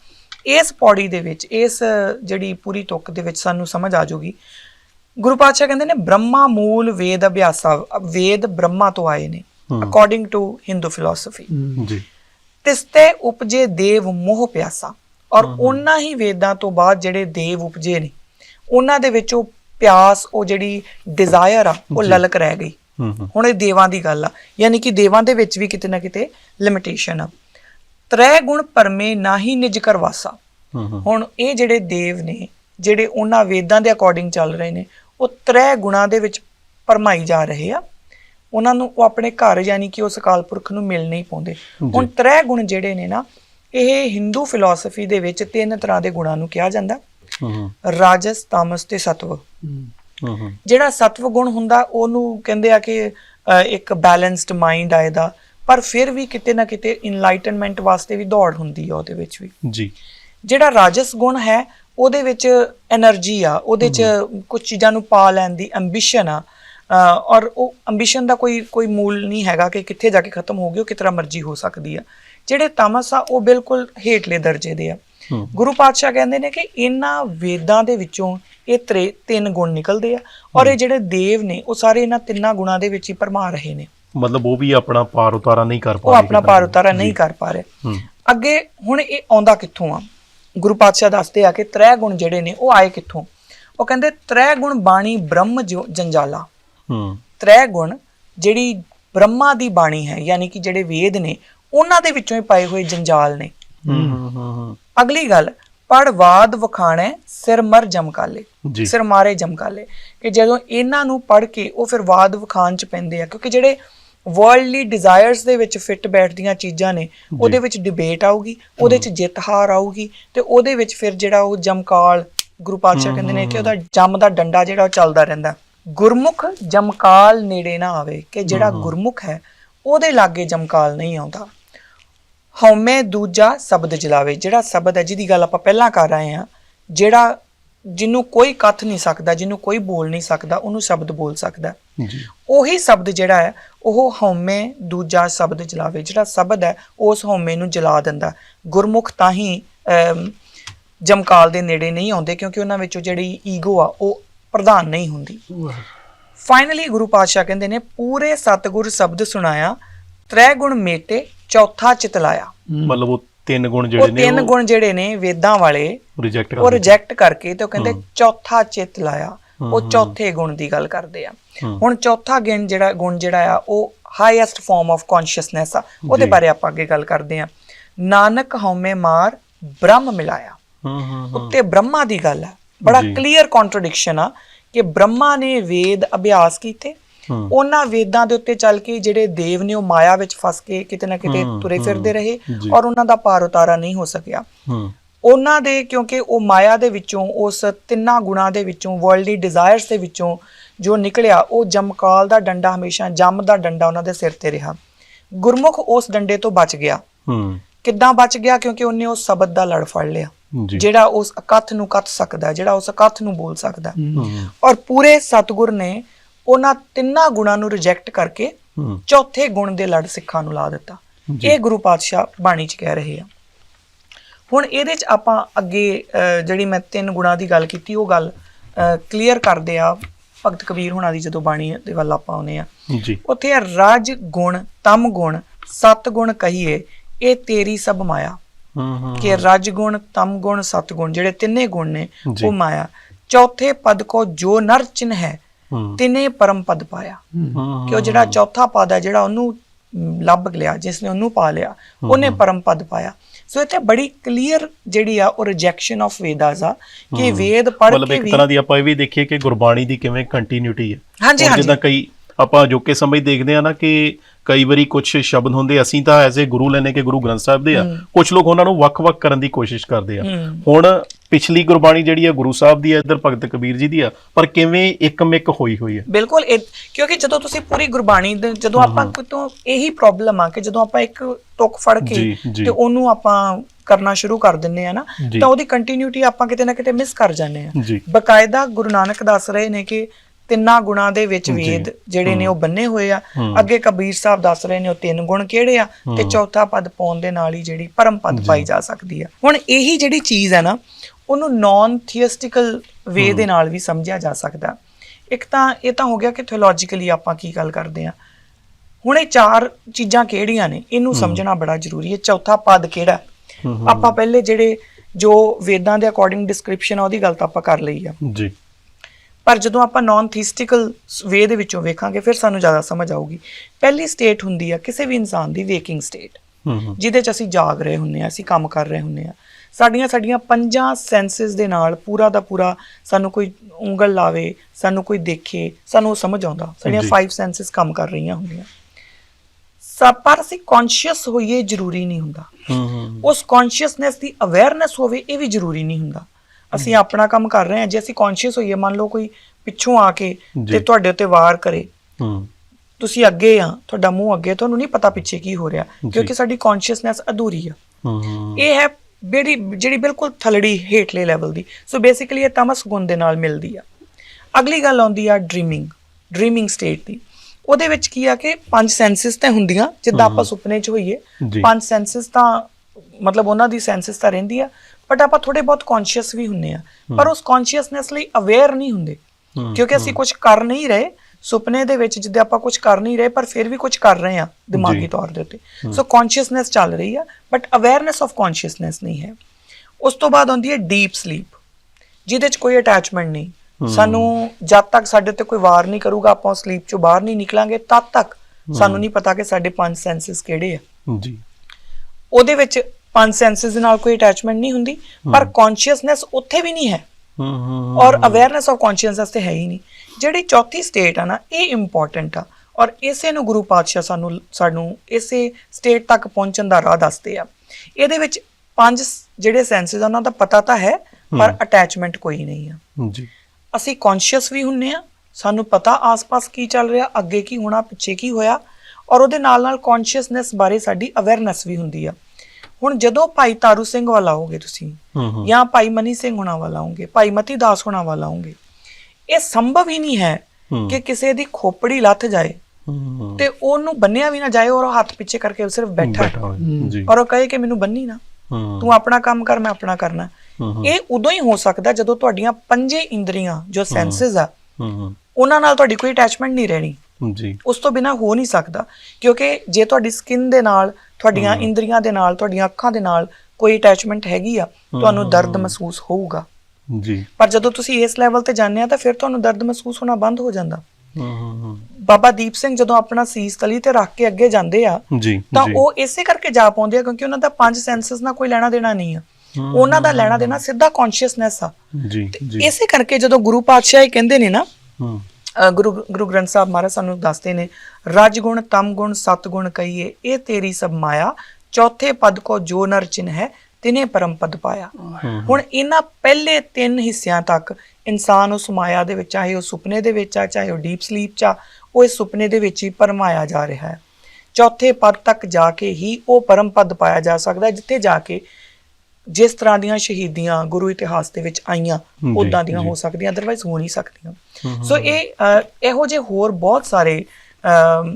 ਇਸ ਪੌੜੀ ਦੇ ਵਿੱਚ ਇਸ ਜਿਹੜੀ ਪੂਰੀ ਤੁਕ ਦੇ ਵਿੱਚ ਸਾਨੂੰ ਸਮਝ ਆ ਜਾਊਗੀ। ਗੁਰੂ ਪਾਤਸ਼ਾਹ ਕਹਿੰਦੇ ਨੇ ਬ੍ਰਹਮਾ ਮੂਲ ਵੇਦ ਅਭਿਆਸਾ ਵੇਦ ਬ੍ਰਹਮਾ ਤੋਂ ਆਏ ਨੇ ਅਕੋਰਡਿੰਗ ਟੂ ਹਿੰਦੂ ਫਿਲਾਸਫੀ
ਜੀ।
ਤਿਸਤੇ ਉਪਜੇ ਦੇਵ ਮੋਹ ਪਿਆਸਾ ਔਰ ਉਹਨਾਂ ਹੀ। ਵੇਦਾਂ ਤੋਂ ਬਾਅਦ ਜਿਹੜੇ ਦੇਵ ਉਪਜੇ ਨੇ ਉਹਨਾਂ ਦੇ ਵਿੱਚ ਉਹ ਪਿਆਸ ਉਹ ਜਿਹੜੀ ਡਿਜ਼ਾਇਰ ਆ ਉਹ ਲਲਕ ਰਹਿ ਗਈ। ਹੁਣ ਇਹ ਦੇਵਾਂ ਦੀ ਗੱਲ ਆ ਯਾਨੀ ਕਿ ਦੇਵਾਂ ਦੇ ਵਿੱਚ ਵੀ ਕਿਤੇ ਨਾ ਕਿਤੇ ਲਿਮਿਟੇਸ਼ਨ ਆ। ਤ੍ਰੈ ਗੁਣ ਪਰਮੇ ਨਾਹੀ ਨਿਜ ਕਰਵਾਸਾ ਹੁਣ ਇਹ ਜਿਹੜੇ ਦੇਵ ਨੇ ਜਿਹੜੇ ਉਹਨਾਂ ਵੇਦਾਂ ਦੇ ਅਕੋਰਡਿੰਗ ਚੱਲ ਰਹੇ ਨੇ ਉਹ ਤ੍ਰੈ ਗੁਣਾਂ ਦੇ ਵਿੱਚ ਪਰਮਾਈ ਜਾ ਰਹੇ ਆ। ਉਹਨਾਂ ਨੂੰ ਉਹ ਆਪਣੇ ਘਰ ਯਾਨੀ ਕਿ ਉਸ ਅਕਾਲ ਪੁਰਖ ਨੂੰ ਮਿਲ ਨਹੀਂ ਪਾਉਂਦੇ। ਹੁਣ ਤ੍ਰੈ ਗੁਣ ਜਿਹੜੇ ਨੇ ਨਾ ਇਹ ਹਿੰਦੂ ਫਿਲਾਸਫੀ ਦੇ ਵਿੱਚ ਤਿੰਨ ਤਰ੍ਹਾਂ ਦੇ ਗੁਣਾਂ ਨੂੰ ਕਿਹਾ ਜਾਂਦਾ। ਰਾਜਸ ਤਾਮਸ ਤੇ ਸਤਵ। ਜਿਹੜਾ ਸਤਵ ਗੁਣ ਹੁੰਦਾ ਉਹਨੂੰ ਕਹਿੰਦੇ ਆ ਕਿ ਇੱਕ ਬੈਲੈਂਸਡ ਮਾਈਂਡ ਆ ਇਹਦਾ। ਪਰ ਫਿਰ ਵੀ ਕਿਤੇ ਨਾ ਕਿਤੇ ਇਨਲਾਈਟਨਮੈਂਟ ਵਾਸਤੇ ਵੀ ਦੌੜ ਹੁੰਦੀ ਆ ਉਹਦੇ ਵਿੱਚ ਵੀ।
ਜੀ।
ਜਿਹੜਾ ਰਾਜਸ ਗੁਣ ਹੈ ਉਹਦੇ ਵਿੱਚ એનર્ਜੀ ਆ ਉਹਦੇ ਚ ਕੁਝ ਚੀਜ਼ਾਂ ਨੂੰ ਪਾ ਲੈਣ ਦੀ ਐਂਬੀਸ਼ਨ ਆ। ਔਰ ਉਹ ਐਂਬੀਸ਼ਨ ਦਾ ਕੋਈ ਕੋਈ ਮੂਲ ਨਹੀਂ ਹੈਗਾ ਕਿ ਕਿੱਥੇ ਜਾ ਕੇ ਖਤਮ ਹੋ ਗਈ ਉਹ ਕਿਤਰਾ ਮਰਜ਼ੀ ਹੋ ਸਕਦੀ ਆ। ਜਿਹੜੇ ਤਾਮਸ ਆ ਉਹ ਬਿਲਕੁਲ ਹੇਠਲੇ ਦਰਜੇ ਦੇ ਆ। ਗੁਰੂ ਪਾਤਸ਼ਾਹ ਕਹਿੰਦੇ ਨੇ ਕਿ ਇਹਨਾਂ ਵੇਦਾਂ ਦੇ ਵਿੱਚੋਂ ਇਹ ਤਿੰਨ ਗੁਣ ਨਿਕਲਦੇ ਆ। ਔਰ ਇਹ ਜਿਹੜੇ ਦੇਵ ਨੇ ਉਹ ਸਾਰੇ ਇਹਨਾਂ ਤਿੰਨਾਂ ਗੁਣਾਂ ਦੇ ਵਿੱਚ ਹੀ ਪਰਮਾ ਰਹੇ ਨੇ।
ਮਤਲਬ ਉਹ ਵੀ ਆਪਣਾ ਪਾਰ ਉਤਾਰਾ ਨਹੀਂ ਕਰ ਪਾ
ਉਹ
ਰਹੇ
ਆਪਣਾ ਪਾਰ ਉਤਾਰਾ ਨਹੀਂ ਕਰ ਪਾ ਰਹੇ। ਅੱਗੇ ਹੁਣ ਇਹ ਆਉਂਦਾ ਕਿੱਥੋਂ ਆ? ਗੁਰੂ ਪਾਤਸ਼ਾਹ ਦੱਸਦੇ ਆ ਕਿ ਤ੍ਰੈ ਗੁਣ ਜਿਹੜੇ ਨੇ ਉਹ ਆਏ ਕਿੱਥੋਂ? ਉਹ ਕਹਿੰਦੇ ਤ੍ਰੈ ਗੁਣ ਬਾਣੀ ਬ੍ਰਹਮ ਜੋ- ਜੰਜਾਲਾ।
ਹੂੰ।
ਤ੍ਰੈ ਗੁਣ ਜਿਹੜੀ ਬ੍ਰਹਮਾ ਦੀ ਬਾਣੀ ਹੈ ਯਾਨੀ ਕਿ ਜਿਹੜੇ ਵੇਦ ਨੇ ਉਹਨਾਂ ਦੇ ਵਿੱਚੋਂ ਹੀ ਪਾਏ ਹੋਏ ਜੰਜਾਲ ਨੇ।
ਹੂੰ
ਅਗਲੀ ਗੱਲ ਪੜਵਾਦ ਵਖਾਣੈ ਸਿਰ ਮਰ ਜਮਕਾਲੇ ਸਿਰ ਮਾਰੇ ਜਮਕਾਲੇ ਕਿ ਜਦੋਂ ਇਹਨਾਂ ਨੂੰ ਪੜ ਕੇ ਉਹ ਫਿਰ ਵਾਦ ਵਖਾਣ ਚ ਪੈਂਦੇ ਆ ਕਿਉਂਕਿ ਜਿਹੜੇ ਵਰਲਡਲੀ ਡਿਜ਼ਾਇਰਸ ਦੇ ਵਿੱਚ ਫਿੱਟ ਬੈਠਦੀਆਂ ਚੀਜ਼ਾਂ ਨੇ ਉਹਦੇ ਵਿੱਚ ਡਿਬੇਟ ਆਊਗੀ ਉਹਦੇ ਚ ਜਿੱਤ ਹਾਰ ਆਊਗੀ ਤੇ ਉਹਦੇ ਵਿੱਚ ਫਿਰ ਜਿਹੜਾ ਉਹ ਜਮਕਾਲ ਗੁਰੂ ਪਾਤਸ਼ਾਹ ਕਹਿੰਦੇ ਨੇ ਕਿ ਉਹਦਾ ਜਮ ਦਾ ਡੰਡਾ ਜਿਹੜਾ ਉਹ ਚੱਲਦਾ ਰਹਿੰਦਾ। ਗੁਰਮੁਖ ਜਮਕਾਲ ਨੇੜੇ ਨਾ ਆਵੇ ਕਿ ਜਿਹੜਾ ਗੁਰਮੁਖ ਹੈ ਉਹਦੇ ਲਾਗੇ ਜਮਕਾਲ ਨਹੀਂ ਆਉਂਦਾ। ਹਉਮੈ ਦੂਜਾ ਸ਼ਬਦ ਜਲਾਵੇ ਜਿਹੜਾ ਸ਼ਬਦ ਹੈ ਜਿਹਦੀ ਗੱਲ ਆਪਾਂ ਪਹਿਲਾਂ ਕਰ ਰਹੇ ਹਾਂ ਜਿਹੜਾ ਜਿਹਨੂੰ ਕੋਈ ਕੱਥ ਨਹੀਂ ਸਕਦਾ ਜਿਹਨੂੰ ਕੋਈ ਬੋਲ ਨਹੀਂ ਸਕਦਾ ਉਹਨੂੰ ਸ਼ਬਦ ਬੋਲ ਸਕਦਾ।
ਜੀ।
ਉਹੀ ਸ਼ਬਦ ਜਿਹੜਾ ਹੈ ਉਹ ਹਉਮੈ ਦੂਜਾ ਸ਼ਬਦ ਜਲਾਵੇ ਜਿਹੜਾ ਸ਼ਬਦ ਹੈ ਉਸ ਹਉਮੈ ਨੂੰ ਜਲਾ ਦਿੰਦਾ। ਗੁਰਮੁਖ ਤਾਂ ਹੀ ਜਮਕਾਲ ਦੇ ਨੇੜੇ ਨਹੀਂ ਆਉਂਦੇ ਕਿਉਂਕਿ ਉਹਨਾਂ ਵਿੱਚੋਂ ਜਿਹੜੀ ਈਗੋ ਆ ਉਹ ਪ੍ਰਧਾਨ ਨਹੀਂ ਹੁੰਦੀ। ਫਾਈਨਲੀ ਗੁਰੂ ਪਾਤਸ਼ਾਹ ਕਹਿੰਦੇ ਨੇ ਪੂਰੇ ਸਤਿਗੁਰ ਸ਼ਬਦ ਸੁਣਾਇਆ ਤ੍ਰੈ ਗੁਣ ਮੇਟੇ ਚੌਥਾ ਚਿਤ ਲਾਇਆ
ਮਤਲਬ ਉਹ ਤਿੰਨ ਗੁਣ
ਉਹ
ਜਿਹੜੇ ਨੇ
ਤਿੰਨ ਗੁਣ ਜਿਹੜੇ ਨੇ ਵੇਦਾਂ ਵਾਲੇ
ਰਿਜੈਕਟ
ਉਹ ਰਿਜੈਕਟ ਕਰਕੇ ਤੇ ਉਹ ਕਹਿੰਦੇ ਚੌਥਾ ਚਿਤ ਲਾਇਆ। ਉਹ ਚੌਥੇ ਗੁਣ ਦੀ ਗੱਲ ਕਰਦੇ ਆ। ਹੁਣ ਚੌਥਾ ਗੁਣ ਜਿਹੜਾ ਗੁਣ ਜਿਹੜਾ ਆ ਉਹ ਹਾਈਐਸਟ ਫਾਰਮ ਆਫ ਕੌਨਸ਼ੀਅਸਨੈਸ ਆ। ਉਹਦੇ। ਬਾਰੇ ਆਪਾਂ ਅੱਗੇ ਗੱਲ ਕਰਦੇ ਆ। ਨਾਨਕ ਹਉਮੈ ਮਾਰ ਬ੍ਰਹਮ ਮਿਲਾਇਆ।
ਹੂੰ ਹੂੰ ਹੂੰ।
ਉੱਤੇ ਬ੍ਰਹਮਾ ਦੀ ਗੱਲ ਆ। ਬੜਾ। ਕਲੀਅਰ ਕੰਟਰਡਿਕਸ਼ਨ ਆ ਕਿ ਬ੍ਰਹਮਾ ਨੇ ਵੇਦ ਅਭਿਆਸ ਕੀਤੇ ਉਹਨਾਂ ਵੇਦਾਂ ਦੇ ਉੱਤੇ ਚੱਲ ਕੇ ਜਿਹੜੇ ਦੇਵ ਨੇ ਉਹ ਮਾਇਆ ਵਿੱਚ ਫਸ ਕੇ ਕਿਤੇ ਨਾ ਕਿਤੇ ਤੁਰੇ ਫਿਰਦੇ ਰਹੇ। ਔਰ ਉਹਨਾਂ ਦਾ ਪਾਰ ਉਤਾਰਾ ਨਹੀਂ ਹੋ ਸਕਿਆ। ਉਹਨਾਂ ਦੇ ਕਿਉਂਕਿ ਉਹ ਮਾਇਆ ਦੇ ਵਿੱਚੋਂ ਉਸ ਤਿੰਨਾਂ ਗੁਣਾਂ ਦੇ ਵਿੱਚੋਂ ਵਰਲਡਲੀ ਡਿਜ਼ਾਇਰਸ ਦੇ ਵਿੱਚੋਂ ਜੋ ਨਿਕਲਿਆ ਉਹ ਜਮਕਾਲ ਦਾ ਡੰਡਾ ਹਮੇਸ਼ਾ ਜਮ ਦਾ ਡੰਡਾ ਉਹਨਾਂ ਦੇ ਸਿਰ ਤੇ ਰਿਹਾ। ਗੁਰਮੁਖ ਉਸ ਡੰਡੇ ਤੋਂ ਬਚ ਗਿਆ।
ਹੂੰ।
ਕਿੱਦਾਂ ਬਚ ਗਿਆ? ਕਿਉਂਕਿ ਉਹਨੇ ਉਸ ਸ਼ਬਦ ਦਾ ਲੜ ਫੜ ਲਿਆ। ਜਿਹੜਾ ਉਸ ਅਕਥ ਨੂੰ ਕੱਥ ਸਕਦਾ ਜਿਹੜਾ ਉਸ ਅਕਥ ਨੂੰ ਬੋਲ ਸਕਦਾ। ਔਰ ਪੂਰੇ ਸਤਿਗੁਰ ਨੇ ਉਹਨਾਂ ਤਿੰਨਾਂ ਗੁਣਾਂ ਨੂੰ ਰਿਜੈਕਟ ਕਰਕੇ ਚੌਥੇ ਗੁਣ ਦੇ ਲੜ ਸਿੱਖਾਂ ਨੂੰ ਲਾ ਦਿੱਤਾ। ਇਹ ਗੁਰੂ ਪਾਤਸ਼ਾਹ ਬਾਣੀ 'ਚ ਕਹਿ ਰਹੇ ਆ। ਹੁਣ ਇਹਦੇ 'ਚ ਆਪਾਂ ਅੱਗੇ ਜਿਹੜੀ ਮੈਂ ਤਿੰਨ ਗੁਣਾਂ ਦੀ ਗੱਲ ਕੀਤੀ ਉਹ ਗੱਲ ਕਲੀਅਰ ਕਰਦੇ ਆ ਭਗਤ ਕਬੀਰ ਹੁਣਾਂ ਦੀ ਜਦੋਂ ਬਾਣੀ ਦੇ ਵੱਲ ਆਪਾਂ ਆਉਨੇ ਆ।
ਜੀ।
ਉੱਥੇ ਆ ਰਜ ਗੁਣ ਤਮ ਗੁਣ ਸਤ ਗੁਣ ਕਹੀਏ ਇਹ ਤੇਰੀ ਸਭ ਮਾਇਆ। ਕਿ ਰਜ ਗੁਣ ਤਮ ਗੁਣ ਸਤ ਗੁਣ ਜਿਹੜੇ ਤਿੰਨੇ ਗੁਣ ਨੇ। ਉਹ ਮਾਇਆ। ਚੌਥੇ ਪਦ ਕੋ ਜੋ ਨਰ ਚਿਨ ਹੂੰ ਤਿਨੇ ਪਰਮ ਪਦ ਪਾਇਆ। ਕਿ ਉਹ ਜਿਹੜਾ ਚੌਥਾ ਪਦ ਹੈ ਜਿਹੜਾ ਉਹਨੂੰ ਲੱਭ ਲਿਆ ਜਿਸ ਨੇ ਉਹਨੂੰ ਪਾ ਲਿਆ ਉਹਨੇ ਪਰਮ ਪਦ ਪਾਇਆ। ਸੋ ਇੱਥੇ ਬੜੀ ਕਲੀਅਰ ਜਿਹੜੀ ਆ ਉਹ ਰਿਜੈਕਸ਼ਨ ਆਫ ਵੇਦਾਸ ਆ ਕਿ ਵੇਦ ਪੜ੍ਹ
ਮਤਲਬ
ਕੇ
ਇੱਕ
ਵੀ
ਤਰ੍ਹਾਂ ਦੀ ਆਪਾਂ ਇਹ ਵੀ ਦੇਖੀਏ ਕਿ ਗੁਰਬਾਣੀ ਦੀ ਕਿਵੇਂ ਕੰਟੀਨਿਊਟੀ ਹੈ।
ਹਾਂਜੀ ਹਾਂਜੀ।
ਜਿੱਦਾਂ ਕਈ ਆਪਾਂ ਅਜੋਕੇ ਸਮੇਂ ਦੇਖਦੇ ਆ ਨਾ ਕਿ ਕਈ ਵਾਰੀ ਕੁਝ ਸ਼ਬਦ ਹੁੰਦੇ ਅਸੀਂ ਤਾਂ ਐਜ਼ ਏ ਗੁਰੂ ਲੈਨੇ ਕਿ ਗੁਰੂ ਗ੍ਰੰਥ ਸਾਹਿਬ ਦੇ ਆ। ਕੁਝ ਲੋਕ ਉਹਨਾਂ ਨੂੰ ਵੱਖ-ਵੱਖ ਕਰਨ ਦੀ ਕੋਸ਼ਿਸ਼ ਕਰਦੇ ਆ। ਹੁਣ ਪਿਛਲੀ ਗੁਰਬਾਣੀ ਜਿਹੜੀ ਆ ਗੁਰੂ ਸਾਹਿਬ ਦੀ ਆ ਇੱਧਰ ਭਗਤ ਕਬੀਰ ਜੀ ਦੀ ਆ ਪਰ ਕਿਵੇਂ ਇੱਕਮਿਕ ਹੋਈ ਹੋਈ ਹੈ
ਬਿਲਕੁਲ ਇਹ ਕਿਉਂਕਿ ਜਦੋਂ ਤੁਸੀਂ ਪੂਰੀ ਗੁਰਬਾਣੀ ਦੇ ਜਦੋਂ ਆਪਾਂ ਕਿਤੋਂ ਇਹੀ ਪ੍ਰੋਬਲਮ ਆ ਕਿ ਜਦੋਂ ਆਪਾਂ ਇੱਕ ਤੁਕ ਫੜ ਕੇ
ਜੀ, ਜੀ।
ਤੇ ਉਹਨੂੰ ਆਪਾਂ ਕਰਨਾ ਸ਼ੁਰੂ ਕਰ ਦਿੰਨੇ ਆ ਨਾ
ਜੀ।
ਤਾਂ ਉਹਦੀ ਕੰਟੀਨਿਊਟੀ ਆਪਾਂ ਕਿਤੇ ਨਾ ਕਿਤੇ ਮਿਸ ਕਰ ਜਾਂਦੇ ਆ।
ਜੀ।
ਬਕਾਇਦਾ ਗੁਰੂ ਨਾਨਕ ਦੱਸ ਰਹੇ ਨੇ ਕਿ ਤਿੰਨਾਂ ਗੁਣਾਂ ਦੇ ਵਿੱਚ ਵੇਦ ਜਿਹੜੇ ਨੇ ਉਹ ਬੰਨੇ ਹੋਏ ਆ। ਅੱਗੇ ਕਬੀਰ ਸਾਹਿਬ ਦੱਸ ਰਹੇ ਨੇ ਉਹ ਤਿੰਨ ਗੁਣ ਕਿਹੜੇ ਆ ਤੇ ਚੌਥਾ ਪਦ ਪਾਉਣ ਦੇ ਨਾਲ ਹੀ ਜਿਹੜੀ ਪਰਮ ਪਦ ਪਾਈ ਜਾ ਸਕਦੀ ਆ। ਹੁਣ ਇਹੀ ਜਿਹੜੀ ਚੀਜ਼ ਹੈ ਨਾ ਉਹਨੂੰ ਨਾਨ ਥੀਇਸਟੀਕਲ ਵੇ ਦੇ ਨਾਲ ਵੀ ਸਮਝਿਆ ਜਾ ਸਕਦਾ। ਇੱਕ ਤਾਂ ਇਹ ਤਾਂ ਹੋ ਗਿਆ ਕਿ ਥਿਓਲੋਜੀਕਲੀ ਆਪਾਂ ਕੀ ਗੱਲ ਕਰਦੇ ਆ ਹੁਣ ਇਹ ਚਾਰ ਚੀਜ਼ਾਂ ਕਿਹੜੀਆਂ ਨੇ? ਇਹਨੂੰ ਸਮਝਣਾ ਬੜਾ ਜ਼ਰੂਰੀ ਹੈ। ਚੌਥਾ ਪਦ ਕਿਹੜਾ ਆਪਾਂ ਪਹਿਲੇ ਜਿਹੜੇ ਜੋ ਵੇਦਾਂ ਦੇ ਅਕੋਰਡਿੰਗ ਡਿਸਕ੍ਰਿਪਸ਼ਨ ਆ ਉਹਦੀ ਗੱਲ ਤਾਂ ਆਪਾਂ ਕਰ ਲਈ ਆ।
ਜੀ।
ਪਰ ਜਦੋਂ ਆਪਾਂ ਨਾਨ ਥੀਸਟੀਕਲ ਵੇ ਦੇ ਵਿੱਚੋਂ ਵੇਖਾਂਗੇ ਫਿਰ ਸਾਨੂੰ ਜ਼ਿਆਦਾ ਸਮਝ ਆਊਗੀ। ਪਹਿਲੀ ਸਟੇਟ ਹੁੰਦੀ ਆ ਕਿਸੇ ਵੀ ਇਨਸਾਨ ਦੀ ਵੇਕਿੰਗ ਸਟੇਟ ਜਿਹਦੇ 'ਚ ਅਸੀਂ ਜਾਗ ਰਹੇ ਹੁੰਨੇ ਆ ਅਸੀਂ ਕੰਮ ਕਰ ਰਹੇ ਹੁੰਨੇ ਆ ਸਾਡੀਆਂ ਸਾਡੀਆਂ ਪੰਜਾਂ ਸੈਂਸਸ ਦੇ ਨਾਲ ਪੂਰਾ ਦਾ ਪੂਰਾ ਸਾਨੂੰ ਕੋਈ ਉਂਗਲ ਲਾਵੇ ਸਾਨੂੰ ਕੋਈ ਦੇਖੇ ਸਾਨੂੰ ਉਹ ਸਮਝ ਆਉਂਦਾ। ਸਾਡੀਆਂ। 5 ਸੈਂਸਸ ਕੰਮ ਕਰ ਰਹੀਆਂ ਹੁੰਦੀਆਂ। ਪਰ ਅਸੀਂ ਕੌਨਸ਼ੀਅਸ ਹੋਈਏ ਜ਼ਰੂਰੀ ਨਹੀਂ ਹੁੰਦਾ। ਉਸ ਕੌਨਸ਼ੀਅਸਨੈਸ ਦੀ ਅਵੇਅਰਨੈਸ ਹੋਵੇ ਇਹ ਵੀ ਜ਼ਰੂਰੀ ਨਹੀਂ ਹੁੰਦਾ। ਅਸੀਂ ਆਪਣਾ ਕੰਮ ਕਰ ਰਹੇ ਹਾਂ ਜੇ ਅਸੀਂ ਕੌਨਸ਼ੀਅਸ ਹੋਈਏ ਮੰਨ ਲਓ ਕੋਈ ਪਿੱਛੋਂ ਆ ਕੇ। ਤੇ ਤੁਹਾਡੇ ਉੱਤੇ ਵਾਰ ਕਰੇ।
ਹੂੰ।
ਤੁਸੀਂ ਅੱਗੇ ਆ ਤੁਹਾਡਾ ਮੂੰਹ ਅੱਗੇ ਤੁਹਾਨੂੰ ਨਹੀਂ ਪਤਾ ਪਿੱਛੇ ਕੀ ਹੋ ਰਿਹਾ। ਕਿਉਂਕਿ ਸਾਡੀ ਕੌਨਸ਼ੀਅਸਨੈਸ ਅਧੂਰੀ ਆ। ਇਹ ਹੈ ਜਿਹੜੀ ਜਿਹੜੀ ਬਿਲਕੁਲ ਥਲੜੀ ਹੇਠਲੇ ਲੈਵਲ ਦੀ। ਸੋ ਬੇਸਿਕਲੀ ਇਹ ਤਮਸ ਗੁਣ ਦੇ ਨਾਲ ਮਿਲਦੀ ਆ। ਅਗਲੀ ਗੱਲ ਆਉਂਦੀ ਆ ਡ੍ਰੀਮਿੰਗ ਡ੍ਰੀਮਿੰਗ ਸਟੇਟ ਦੀ। ਉਹਦੇ ਵਿੱਚ ਕੀ ਆ ਕਿ ਪੰਜ ਸੈਂਸਸ ਤਾਂ ਹੁੰਦੀਆਂ ਜਿੱਦਾਂ ਆਪਾਂ ਸੁਪਨੇ 'ਚ ਹੋਈਏ। ਪੰਜ ਸੈਂਸਸ ਤਾਂ ਮਤਲਬ ਉਹਨਾਂ ਦੀ ਸੈਂਸਸ ਤਾਂ ਰਹਿੰਦੀ ਆ ਬਟ ਆਪਾਂ ਥੋੜੇ ਬਹੁਤ ਕੌਨਸ਼ੀਅਸ ਵੀ ਹੁੰਨੇ ਆ। ਪਰ ਉਸ ਕੌਨਸ਼ੀਅਸਨੈਸ ਲਈ ਅਵੇਅਰ ਨਹੀਂ ਹੁੰਦੇ ਕਿਉਂਕਿ ਅਸੀਂ ਕੁਝ ਕਰ ਨਹੀਂ ਰਹੇ ਸੁਪਨੇ ਦੇ ਵਿੱਚ ਜਿੱਦਾਂ ਆਪਾਂ ਕੁਝ ਕਰ ਨਹੀਂ ਰਹੇ ਪਰ ਫਿਰ ਵੀ ਕੁਝ ਕਰ ਰਹੇ ਆ ਦਿਮਾਗੀ। ਤੌਰ ਦੇ ਉੱਤੇ। ਸੋ ਕੌਨਸ਼ੀਅਸਨੈਸ ਚੱਲ ਰਹੀ ਆ ਬਟ ਅਵੇਅਰਨੈਸ ਆਫ ਕੌਨਸ਼ੀਅਸਨੈਸ ਨਹੀਂ ਹੈ। ਉਸ ਤੋਂ ਬਾਅਦ ਆਉਂਦੀ ਹੈ ਡੀਪ ਸਲੀਪ ਜਿਹਦੇ 'ਚ ਕੋਈ ਅਟੈਚਮੈਂਟ ਨਹੀਂ। ਸਾਨੂੰ ਜਦ ਤੱਕ ਸਾਡੇ ਤੇ ਕੋਈ ਵਾਰ ਨਹੀਂ ਕਰੂਗਾ ਆਪਾਂ ਸਲੀਪ 'ਚੋਂ ਬਾਹਰ ਨਹੀਂ ਨਿਕਲਾਂਗੇ ਤਦ ਤੱਕ ਸਾਨੂੰ ਨਹੀਂ ਪਤਾ ਕਿ ਸਾਡੇ ਪੰਜ ਸੈਂਸਸ ਕਿਹੜੇ ਆ।
ਜੀ।
ਉਹਦੇ ਵਿੱਚ ਪੰਜ ਸੈਂਸਸ ਦੇ ਨਾਲ ਕੋਈ ਅਟੈਚਮੈਂਟ ਨਹੀਂ ਹੁੰਦੀ ਪਰ ਕੌਨਸ਼ੀਅਸਨੈਸ ਉੱਥੇ ਵੀ ਨਹੀਂ ਹੈ।
ਹੂੰ
ਔਰ ਅਵੇਅਰਨੈਸ ਆਫ ਕੌਨਸ਼ੀਅਸਨੈਸ ਤੇ ਹੈ ਹੀ ਨਹੀਂ। ਜਿਹੜੀ ਚੌਥੀ ਸਟੇਟ ਆ ਨਾ ਇਹ ਇੰਪੋਰਟੈਂਟ ਆ। ਔਰ ਇਸੇ ਨੂੰ ਗੁਰੂ ਪਾਤਸ਼ਾਹ ਸਾਨੂੰ ਸਾਨੂੰ ਇਸੇ ਸਟੇਟ ਤੱਕ ਪਹੁੰਚਣ ਦਾ ਰਾਹ ਦੱਸਦੇ ਆ। ਇਹਦੇ ਵਿੱਚ ਪੰਜ ਜਿਹੜੇ ਸੈਂਸਸ ਆ ਉਹਨਾਂ ਦਾ ਪਤਾ ਤਾਂ ਹੈ ਪਰ ਅਟੈਚਮੈਂਟ ਕੋਈ ਨਹੀਂ ਆ।
ਜੀ।
ਅਸੀਂ ਕੌਨਸ਼ੀਅਸ ਵੀ ਹੁੰਨੇ ਆ ਸਾਨੂੰ ਪਤਾ ਆਸ-ਪਾਸ ਕੀ ਚੱਲ ਰਿਹਾ ਅੱਗੇ ਕੀ ਹੋਣਾ ਪਿੱਛੇ ਕੀ ਹੋਇਆ। ਔਰ ਉਹਦੇ ਨਾਲ ਨਾਲ ਕੌਨਸ਼ੀਅਸਨੈਸ ਬਾਰੇ ਸਾਡੀ ਅਵੇਅਰਨੈਸ ਵੀ ਹੁੰਦੀ ਆ। ਹੁਣ ਜਦੋਂ ਭਾਈ ਤਾਰੂ ਸਿੰਘ ਵਾਲਾ ਹੋਗੇ ਤੁਸੀਂ ਜਾਂ ਭਾਈ ਮਨੀ ਸਿੰਘ ਹੋਣਾ ਵਾਲਾ ਹੋਗੇ ਭਾਈ ਮਤੀ ਦਾਸ ਹੋਣਾ ਵਾਲਾ ਹੋਗੇ ਇਹ ਸੰਭਵ ਹੀ ਨਹੀਂ ਹੈ। ਕਿ ਕਿਸੇ ਦੀ ਖੋਪੜੀ ਲੱਥ ਜਾਏ ਤੇ ਉਹਨੂੰ ਬੰਨਿਆ ਵੀ ਨਾ ਜਾਏ ਔਰ ਉਹ ਹੱਥ ਪਿੱਛੇ ਕਰਕੇ ਉਹ ਸਿਰਫ ਬੈਠਾ ਔਰ ਉਹ ਕਹੇ ਕਿ ਮੈਨੂੰ ਬੰਨੀ ਨਾ। ਤੂੰ ਆਪਣਾ ਕੰਮ ਕਰ ਮੈਂ ਆਪਣਾ ਕਰਨਾ। ਇਹ ਉਦੋਂ ਹੀ ਹੋ ਸਕਦਾ ਜਦੋਂ ਤੁਹਾਡੀਆਂ ਪੰਜੇ ਇੰਦਰੀਆਂ ਜੋ ਸੈਂਸਸ ਆ ਉਹਨਾਂ ਨਾਲ ਤੁਹਾਡੀ ਕੋਈ ਅਟੈਚਮੈਂਟ ਨਹੀਂ ਰਹਿਣੀ।
ਜੀ।
ਉਸ ਤੋਂ ਬਿਨਾ ਹੋ ਨਹੀਂ ਸਕਦਾ ਕਿਉਂਕਿ ਜੇ ਤੁਹਾਡੀ ਸਕਿਨ ਦੇ ਨਾਲ ਤੁਹਾਡੀਆਂ ਇੰਦਰੀਆਂ ਦੇ ਨਾਲ ਤੁਹਾਡੀਆਂ ਅੱਖਾਂ ਦੇ ਨਾਲ ਕੋਈ ਅਟੈਚਮੈਂਟ ਹੈਗੀ ਆ ਤੁਹਾਨੂੰ ਦਰਦ ਮਹਿਸੂਸ ਹੋਊਗਾ।
ਜੀ।
ਪਰ ਜਦੋਂ ਤੁਸੀਂ ਇਸ ਲੈਵਲ ਤੇ ਜਾਂਦੇ ਆ ਤਾਂ ਫਿਰ ਤੁਹਾਨੂੰ ਦਰਦ ਮਹਿਸੂਸ ਹੋਣਾ ਬੰਦ ਹੋ ਜਾਂਦਾ।
ਹੂੰ ਹੂੰ
ਬਾਬਾ ਦੀਪ ਸਿੰਘ ਜਦੋਂ ਆਪਣਾ ਸੀਸ ਤਲੀ ਤੇ ਰੱਖ ਕੇ ਅੱਗੇ ਜਾਂਦੇ ਆ ਤਾਂ ਉਹ ਇਸੇ ਕਰਕੇ ਜਾ ਪਾਉਂਦੇ ਆ ਕਿਉਂਕਿ ਉਹਨਾਂ ਦਾ ਪੰਜ ਸੈਂਸਸ ਨਾਲ ਕੋਈ ਲੈਣਾ ਦੇਣਾ ਨਹੀਂ ਆ। ਉਹਨਾਂ ਦਾ ਲੈਣਾ ਦੇਣਾ ਸਿੱਧਾ ਕੌਨਸ਼ੀਅਸਨੈਸ ਆ।
ਜੀ ਜੀ।
ਇਸੇ ਕਰਕੇ ਜਦੋਂ ਗੁਰੂ ਪਾਤਸ਼ਾਹ ਇਹ ਕਹਿੰਦੇ ਨੇ ਨਾ ਗੁਰੂ ਗੁਰੂ ਗ੍ਰੰਥ ਸਾਹਿਬ ਮਹਾਰਾਜ ਸਾਨੂੰ ਦੱਸਦੇ ਨੇ ਰਜ ਗੁਣ ਤਮ ਗੁਣ ਸਤ ਗੁਣ ਕਹੀਏ ਇਹ ਤੇਰੀ ਸਭ ਮਾਇਆ। ਚੌਥੇ ਪਦ ਕੋ ਜੋ ਨਰ ਚਿਨ ਹੈ ਤਿਨੇ ਪਰਮ ਪਦ ਪਾਇਆ। ਹੁਣ ਇਹਨਾਂ ਪਹਿਲੇ ਤਿੰਨ ਹਿੱਸਿਆਂ ਤੱਕ ਇਨਸਾਨ ਉਸ ਮਾਇਆ ਦੇ ਵਿੱਚ ਚਾਹੇ ਉਹ ਸੁਪਨੇ ਦੇ ਵਿੱਚ ਆ ਚਾਹੇ ਉਹ ਡੀਪ ਸਲੀਪ ਚ ਆ ਉਹ ਇਸ ਸੁਪਨੇ ਦੇ ਵਿੱਚ ਹੀ ਪਰਮਾਇਆ ਜਾ ਰਿਹਾ ਹੈ। ਚੌਥੇ ਪਦ ਤੱਕ ਜਾ ਕੇ ਹੀ ਉਹ ਪਰਮ ਪਦ ਪਾਇਆ ਜਾ ਸਕਦਾ ਜਿੱਥੇ ਜਾ ਕੇ ਜਿਸ ਤਰ੍ਹਾਂ ਦੀਆਂ ਸ਼ਹੀਦੀਆਂ ਗੁਰੂ ਇਤਿਹਾਸ ਦੇ ਵਿੱਚ ਆਈਆਂ ਉਦਾਂ ਦੀਆਂ। ਹੋ ਸਕਦੀਆਂ ਅਦਰਵਾਈਜ਼ ਹੋ ਨਹੀਂ ਸਕਦੀਆਂ ਸੋ ਇਹ ਇਹੋ ਜਿਹੇ ਹੋਰ ਬਹੁਤ ਸਾਰੇ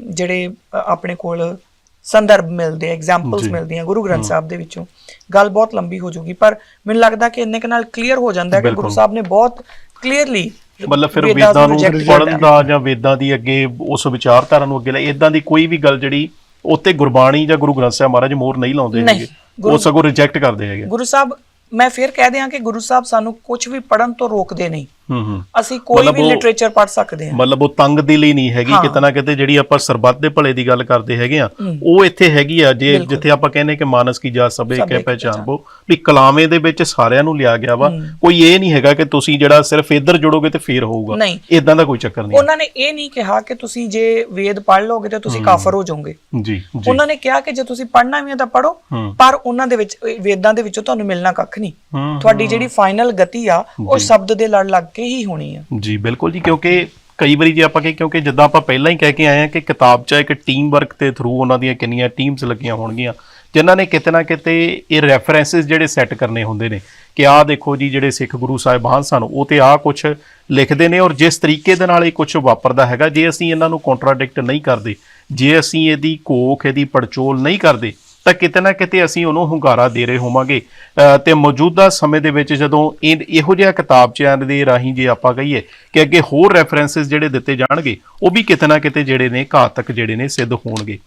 ਜਿਹੜੇ ਆਪਣੇ ਕੋਲ ਸੰਦਰਭ ਮਿਲਦੇ ਐਗਜ਼ਾਮਪਲਸ। ਮਿਲਦੀਆਂ ਗੁਰੂ ਗ੍ਰੰਥ ਸਾਹਿਬ ਦੇ ਵਿੱਚੋਂ ਗੱਲ ਬਹੁਤ ਲੰਬੀ ਹੋ ਜੂਗੀ ਪਰ ਮੈਨੂੰ ਲੱਗਦਾ ਕਿ ਇੰਨੇ ਕੁ ਨਾਲ ਕਲੀਅਰ ਹੋ ਜਾਂਦਾ ਹੈ ਕਿ ਗੁਰੂ। ਸਾਹਿਬ ਨੇ ਬਹੁਤ ਕਲੀਅਰਲੀ
ਮਤਲਬ ਫਿਰ ਵੇਦਾਂ ਨੂੰ ਪੜਨ ਦਾ ਜਾਂ ਵੇਦਾਂ ਦੀ ਅੱਗੇ ਉਸ ਵਿਚਾਰਧਾਰਾ ਨੂੰ ਅੱਗੇ ਲੈ ਇਦਾਂ ਦੀ ਕੋਈ ਵੀ ਗੱਲ ਜਿਹੜੀ ਉੱਤੇ ਗੁਰਬਾਣੀ ਜਾਂ ਗੁਰੂ ਗ੍ਰੰਥ ਸਾਹਿਬ ਮਹਾਰਾਜ ਮੋਹਰ ਨਹੀਂ ਲਾਉਂਦੇ
ਨਹੀਂ,
ਹੈਗੇ।
ਗੁਰੂ-
ਉਹ ਸਗੋਂ ਰਿਜੈਕਟ ਕਰਦੇ ਹੈਗੇ।
ਗੁਰੂ ਸਾਹਿਬ ਮੈਂ ਫਿਰ ਕਹਿ ਦਿਆਂ ਕਿ ਗੁਰੂ ਸਾਹਿਬ ਸਾਨੂੰ ਕੁਝ ਵੀ ਪੜਨ ਤੋਂ ਰੋਕਦੇ ਨਹੀਂ। ਅਸੀਂ ਕੋਈ ਵੀ ਲਿਟਰੇਚਰ ਪੜ੍ਹ ਸਕਦੇ ਹਾਂ
ਮਤਲਬ ਉਹ ਤੰਗ ਦਿਲੀ ਨਹੀਂ ਹੈਗੀ
ਹਾਂ।
ਕਿਤੇ ਜਿਹੜੀ ਆਪਾਂ ਸਰਬੱਤ ਦੇ ਭਲੇ ਦੀ ਗੱਲ ਕਰਦੇ ਹੈਗੇ ਆ
ਹੂੰ।
ਉਹ ਇੱਥੇ ਹੈਗੀ ਆ ਜੇ। ਜਿੱਥੇ ਆਪਾਂ ਕਹਿੰਦੇ ਕਿ ਮਾਨਸ ਕੀ ਜਾ ਸਭੇ ਕਹਿ ਪਹਿਚਾਨਬੋ ਵੀ ਕਲਾਵੇਂ ਦੇ ਵਿੱਚ ਸਾਰਿਆਂ ਨੂੰ ਲਿਆ ਗਿਆ ਵਾ
ਹੂੰ।
ਕੋਈ ਇਹ ਨਹੀਂ ਹੈਗਾ ਕਿ ਤੁਸੀਂ ਜਿਹੜਾ ਸਿਰਫ ਇੱਧਰ ਜੁੜੋਗੇ ਤੇ ਫੇਰ ਹੋਊਗਾ। ਇਦਾਂ ਦਾ ਕੋਈ ਚੱਕਰ ਨਹੀਂ
ਉਹਨਾਂ ਨੇ ਇਹ ਨਹੀਂ ਕਿਹਾ ਕਿ ਤੁਸੀਂ ਜੇ ਵੇਦ ਪੜ੍ਹ ਲੋਗੇ ਤਾਂ ਤੁਸੀਂ ਕਾਫਰ ਹੋ ਜਾਓਗੇ
ਜੀ ਜੀ
ਉਹਨਾਂ ਨੇ ਕਿਹਾ ਕਿ ਜੇ ਤੁਸੀਂ ਪੜ੍ਹਨਾ ਵੀ ਹੈ ਤਾਂ ਪੜ੍ਹੋ
ਹੂੰ
ਪਰ ਉਹਨਾਂ ਦੇ ਵਿੱਚ ਵੇਦਾਂ ਦੇ ਵਿੱਚੋਂ ਤੁਹਾਨੂੰ ਮਿਲਣਾ ਕੱਖ ਨਹੀਂ
ਹੂੰ
ਤੁਹਾਡੀ ਜਿਹੜੀ ਫਾਈਨਲ ਗਤੀ ਆ ਉਹ। ਸ਼ਬਦ ਦੇ ਲੜ ਲੱਗ ਕੇ ਹੀ ਹੋਣੀ ਆ।
ਜੀ, ਬਿਲਕੁਲ ਜੀ, ਕਿਉਂਕਿ ਕਈ ਵਾਰੀ ਜੇ ਆਪਾਂ ਕਹੇ, ਕਿਉਂਕਿ ਜਿੱਦਾਂ ਆਪਾਂ ਪਹਿਲਾਂ ਹੀ ਕਹਿ ਕੇ ਆਏ ਆ ਕਿ ਕਿਤਾਬ 'ਚ ਇੱਕ ਟੀਮ ਵਰਕ ਦੇ ਥਰੂ ਉਹਨਾਂ ਦੀਆਂ ਕਿੰਨੀਆਂ ਟੀਮਸ ਲੱਗੀਆਂ ਹੋਣਗੀਆਂ, ਜਿਨ੍ਹਾਂ ਨੇ ਕਿਤੇ ਨਾ ਕਿਤੇ ਇਹ ਰੈਫਰੈਂਸਸ ਜਿਹੜੇ ਸੈੱਟ ਕਰਨੇ ਹੁੰਦੇ ਨੇ ਕਿ ਆਹ ਦੇਖੋ ਜੀ, ਜਿਹੜੇ ਸਿੱਖ ਗੁਰੂ ਸਾਹਿਬਾਨ ਸਨ, ਉਹ ਤੇ ਆਹ ਕੁਝ ਲਿਖਦੇ ਨੇ ਔਰ ਜਿਸ ਤਰੀਕੇ ਦੇ ਨਾਲ ਇਹ ਕੁਝ ਵਾਪਰਦਾ ਹੈਗਾ, ਜੇ ਅਸੀਂ ਇਹਨਾਂ ਨੂੰ ਕੰਟਰਾਡਿਕਟ ਨਹੀਂ ਕਰਦੇ, ਜੇ ਅਸੀਂ ਇਹਦੀ ਕੋਖ, ਇਹਦੀ ਪੜਚੋਲ ਨਹੀਂ ਕਰਦੇ ਤਾਂ ਕਿਤੇ ਨਾ ਕਿਤੇ ਅਸੀਂ ਉਹਨੂੰ ਹੁੰਗਾਰਾ ਦੇ ਰਹੇ ਹੋਵਾਂਗੇ। ਅ, ਤੇ ਮੌਜੂਦਾ ਸਮੇਂ ਦੇ ਵਿੱਚ ਜਦੋਂ ਇਹ- ਇਹੋ ਜਿਹਾ ਕਿਤਾਬਚਿਆਂ ਦੇ ਰਾਹੀਂ ਜੇ ਆਪਾਂ ਕਹੀਏ ਕਿ ਅੱਗੇ ਹੋਰ ਰੈਫਰੈਂਸਸ ਜਿਹੜੇ ਦਿੱਤੇ ਜਾਣਗੇ ਉਹ ਵੀ ਕਿਤੇ ਨਾ ਕਿਤੇ ਜਿਹੜੇ ਨੇ ਘਾਤਕ ਜਿਹੜੇ ਨੇ ਸਿੱਧ ਹੋਣਗੇ।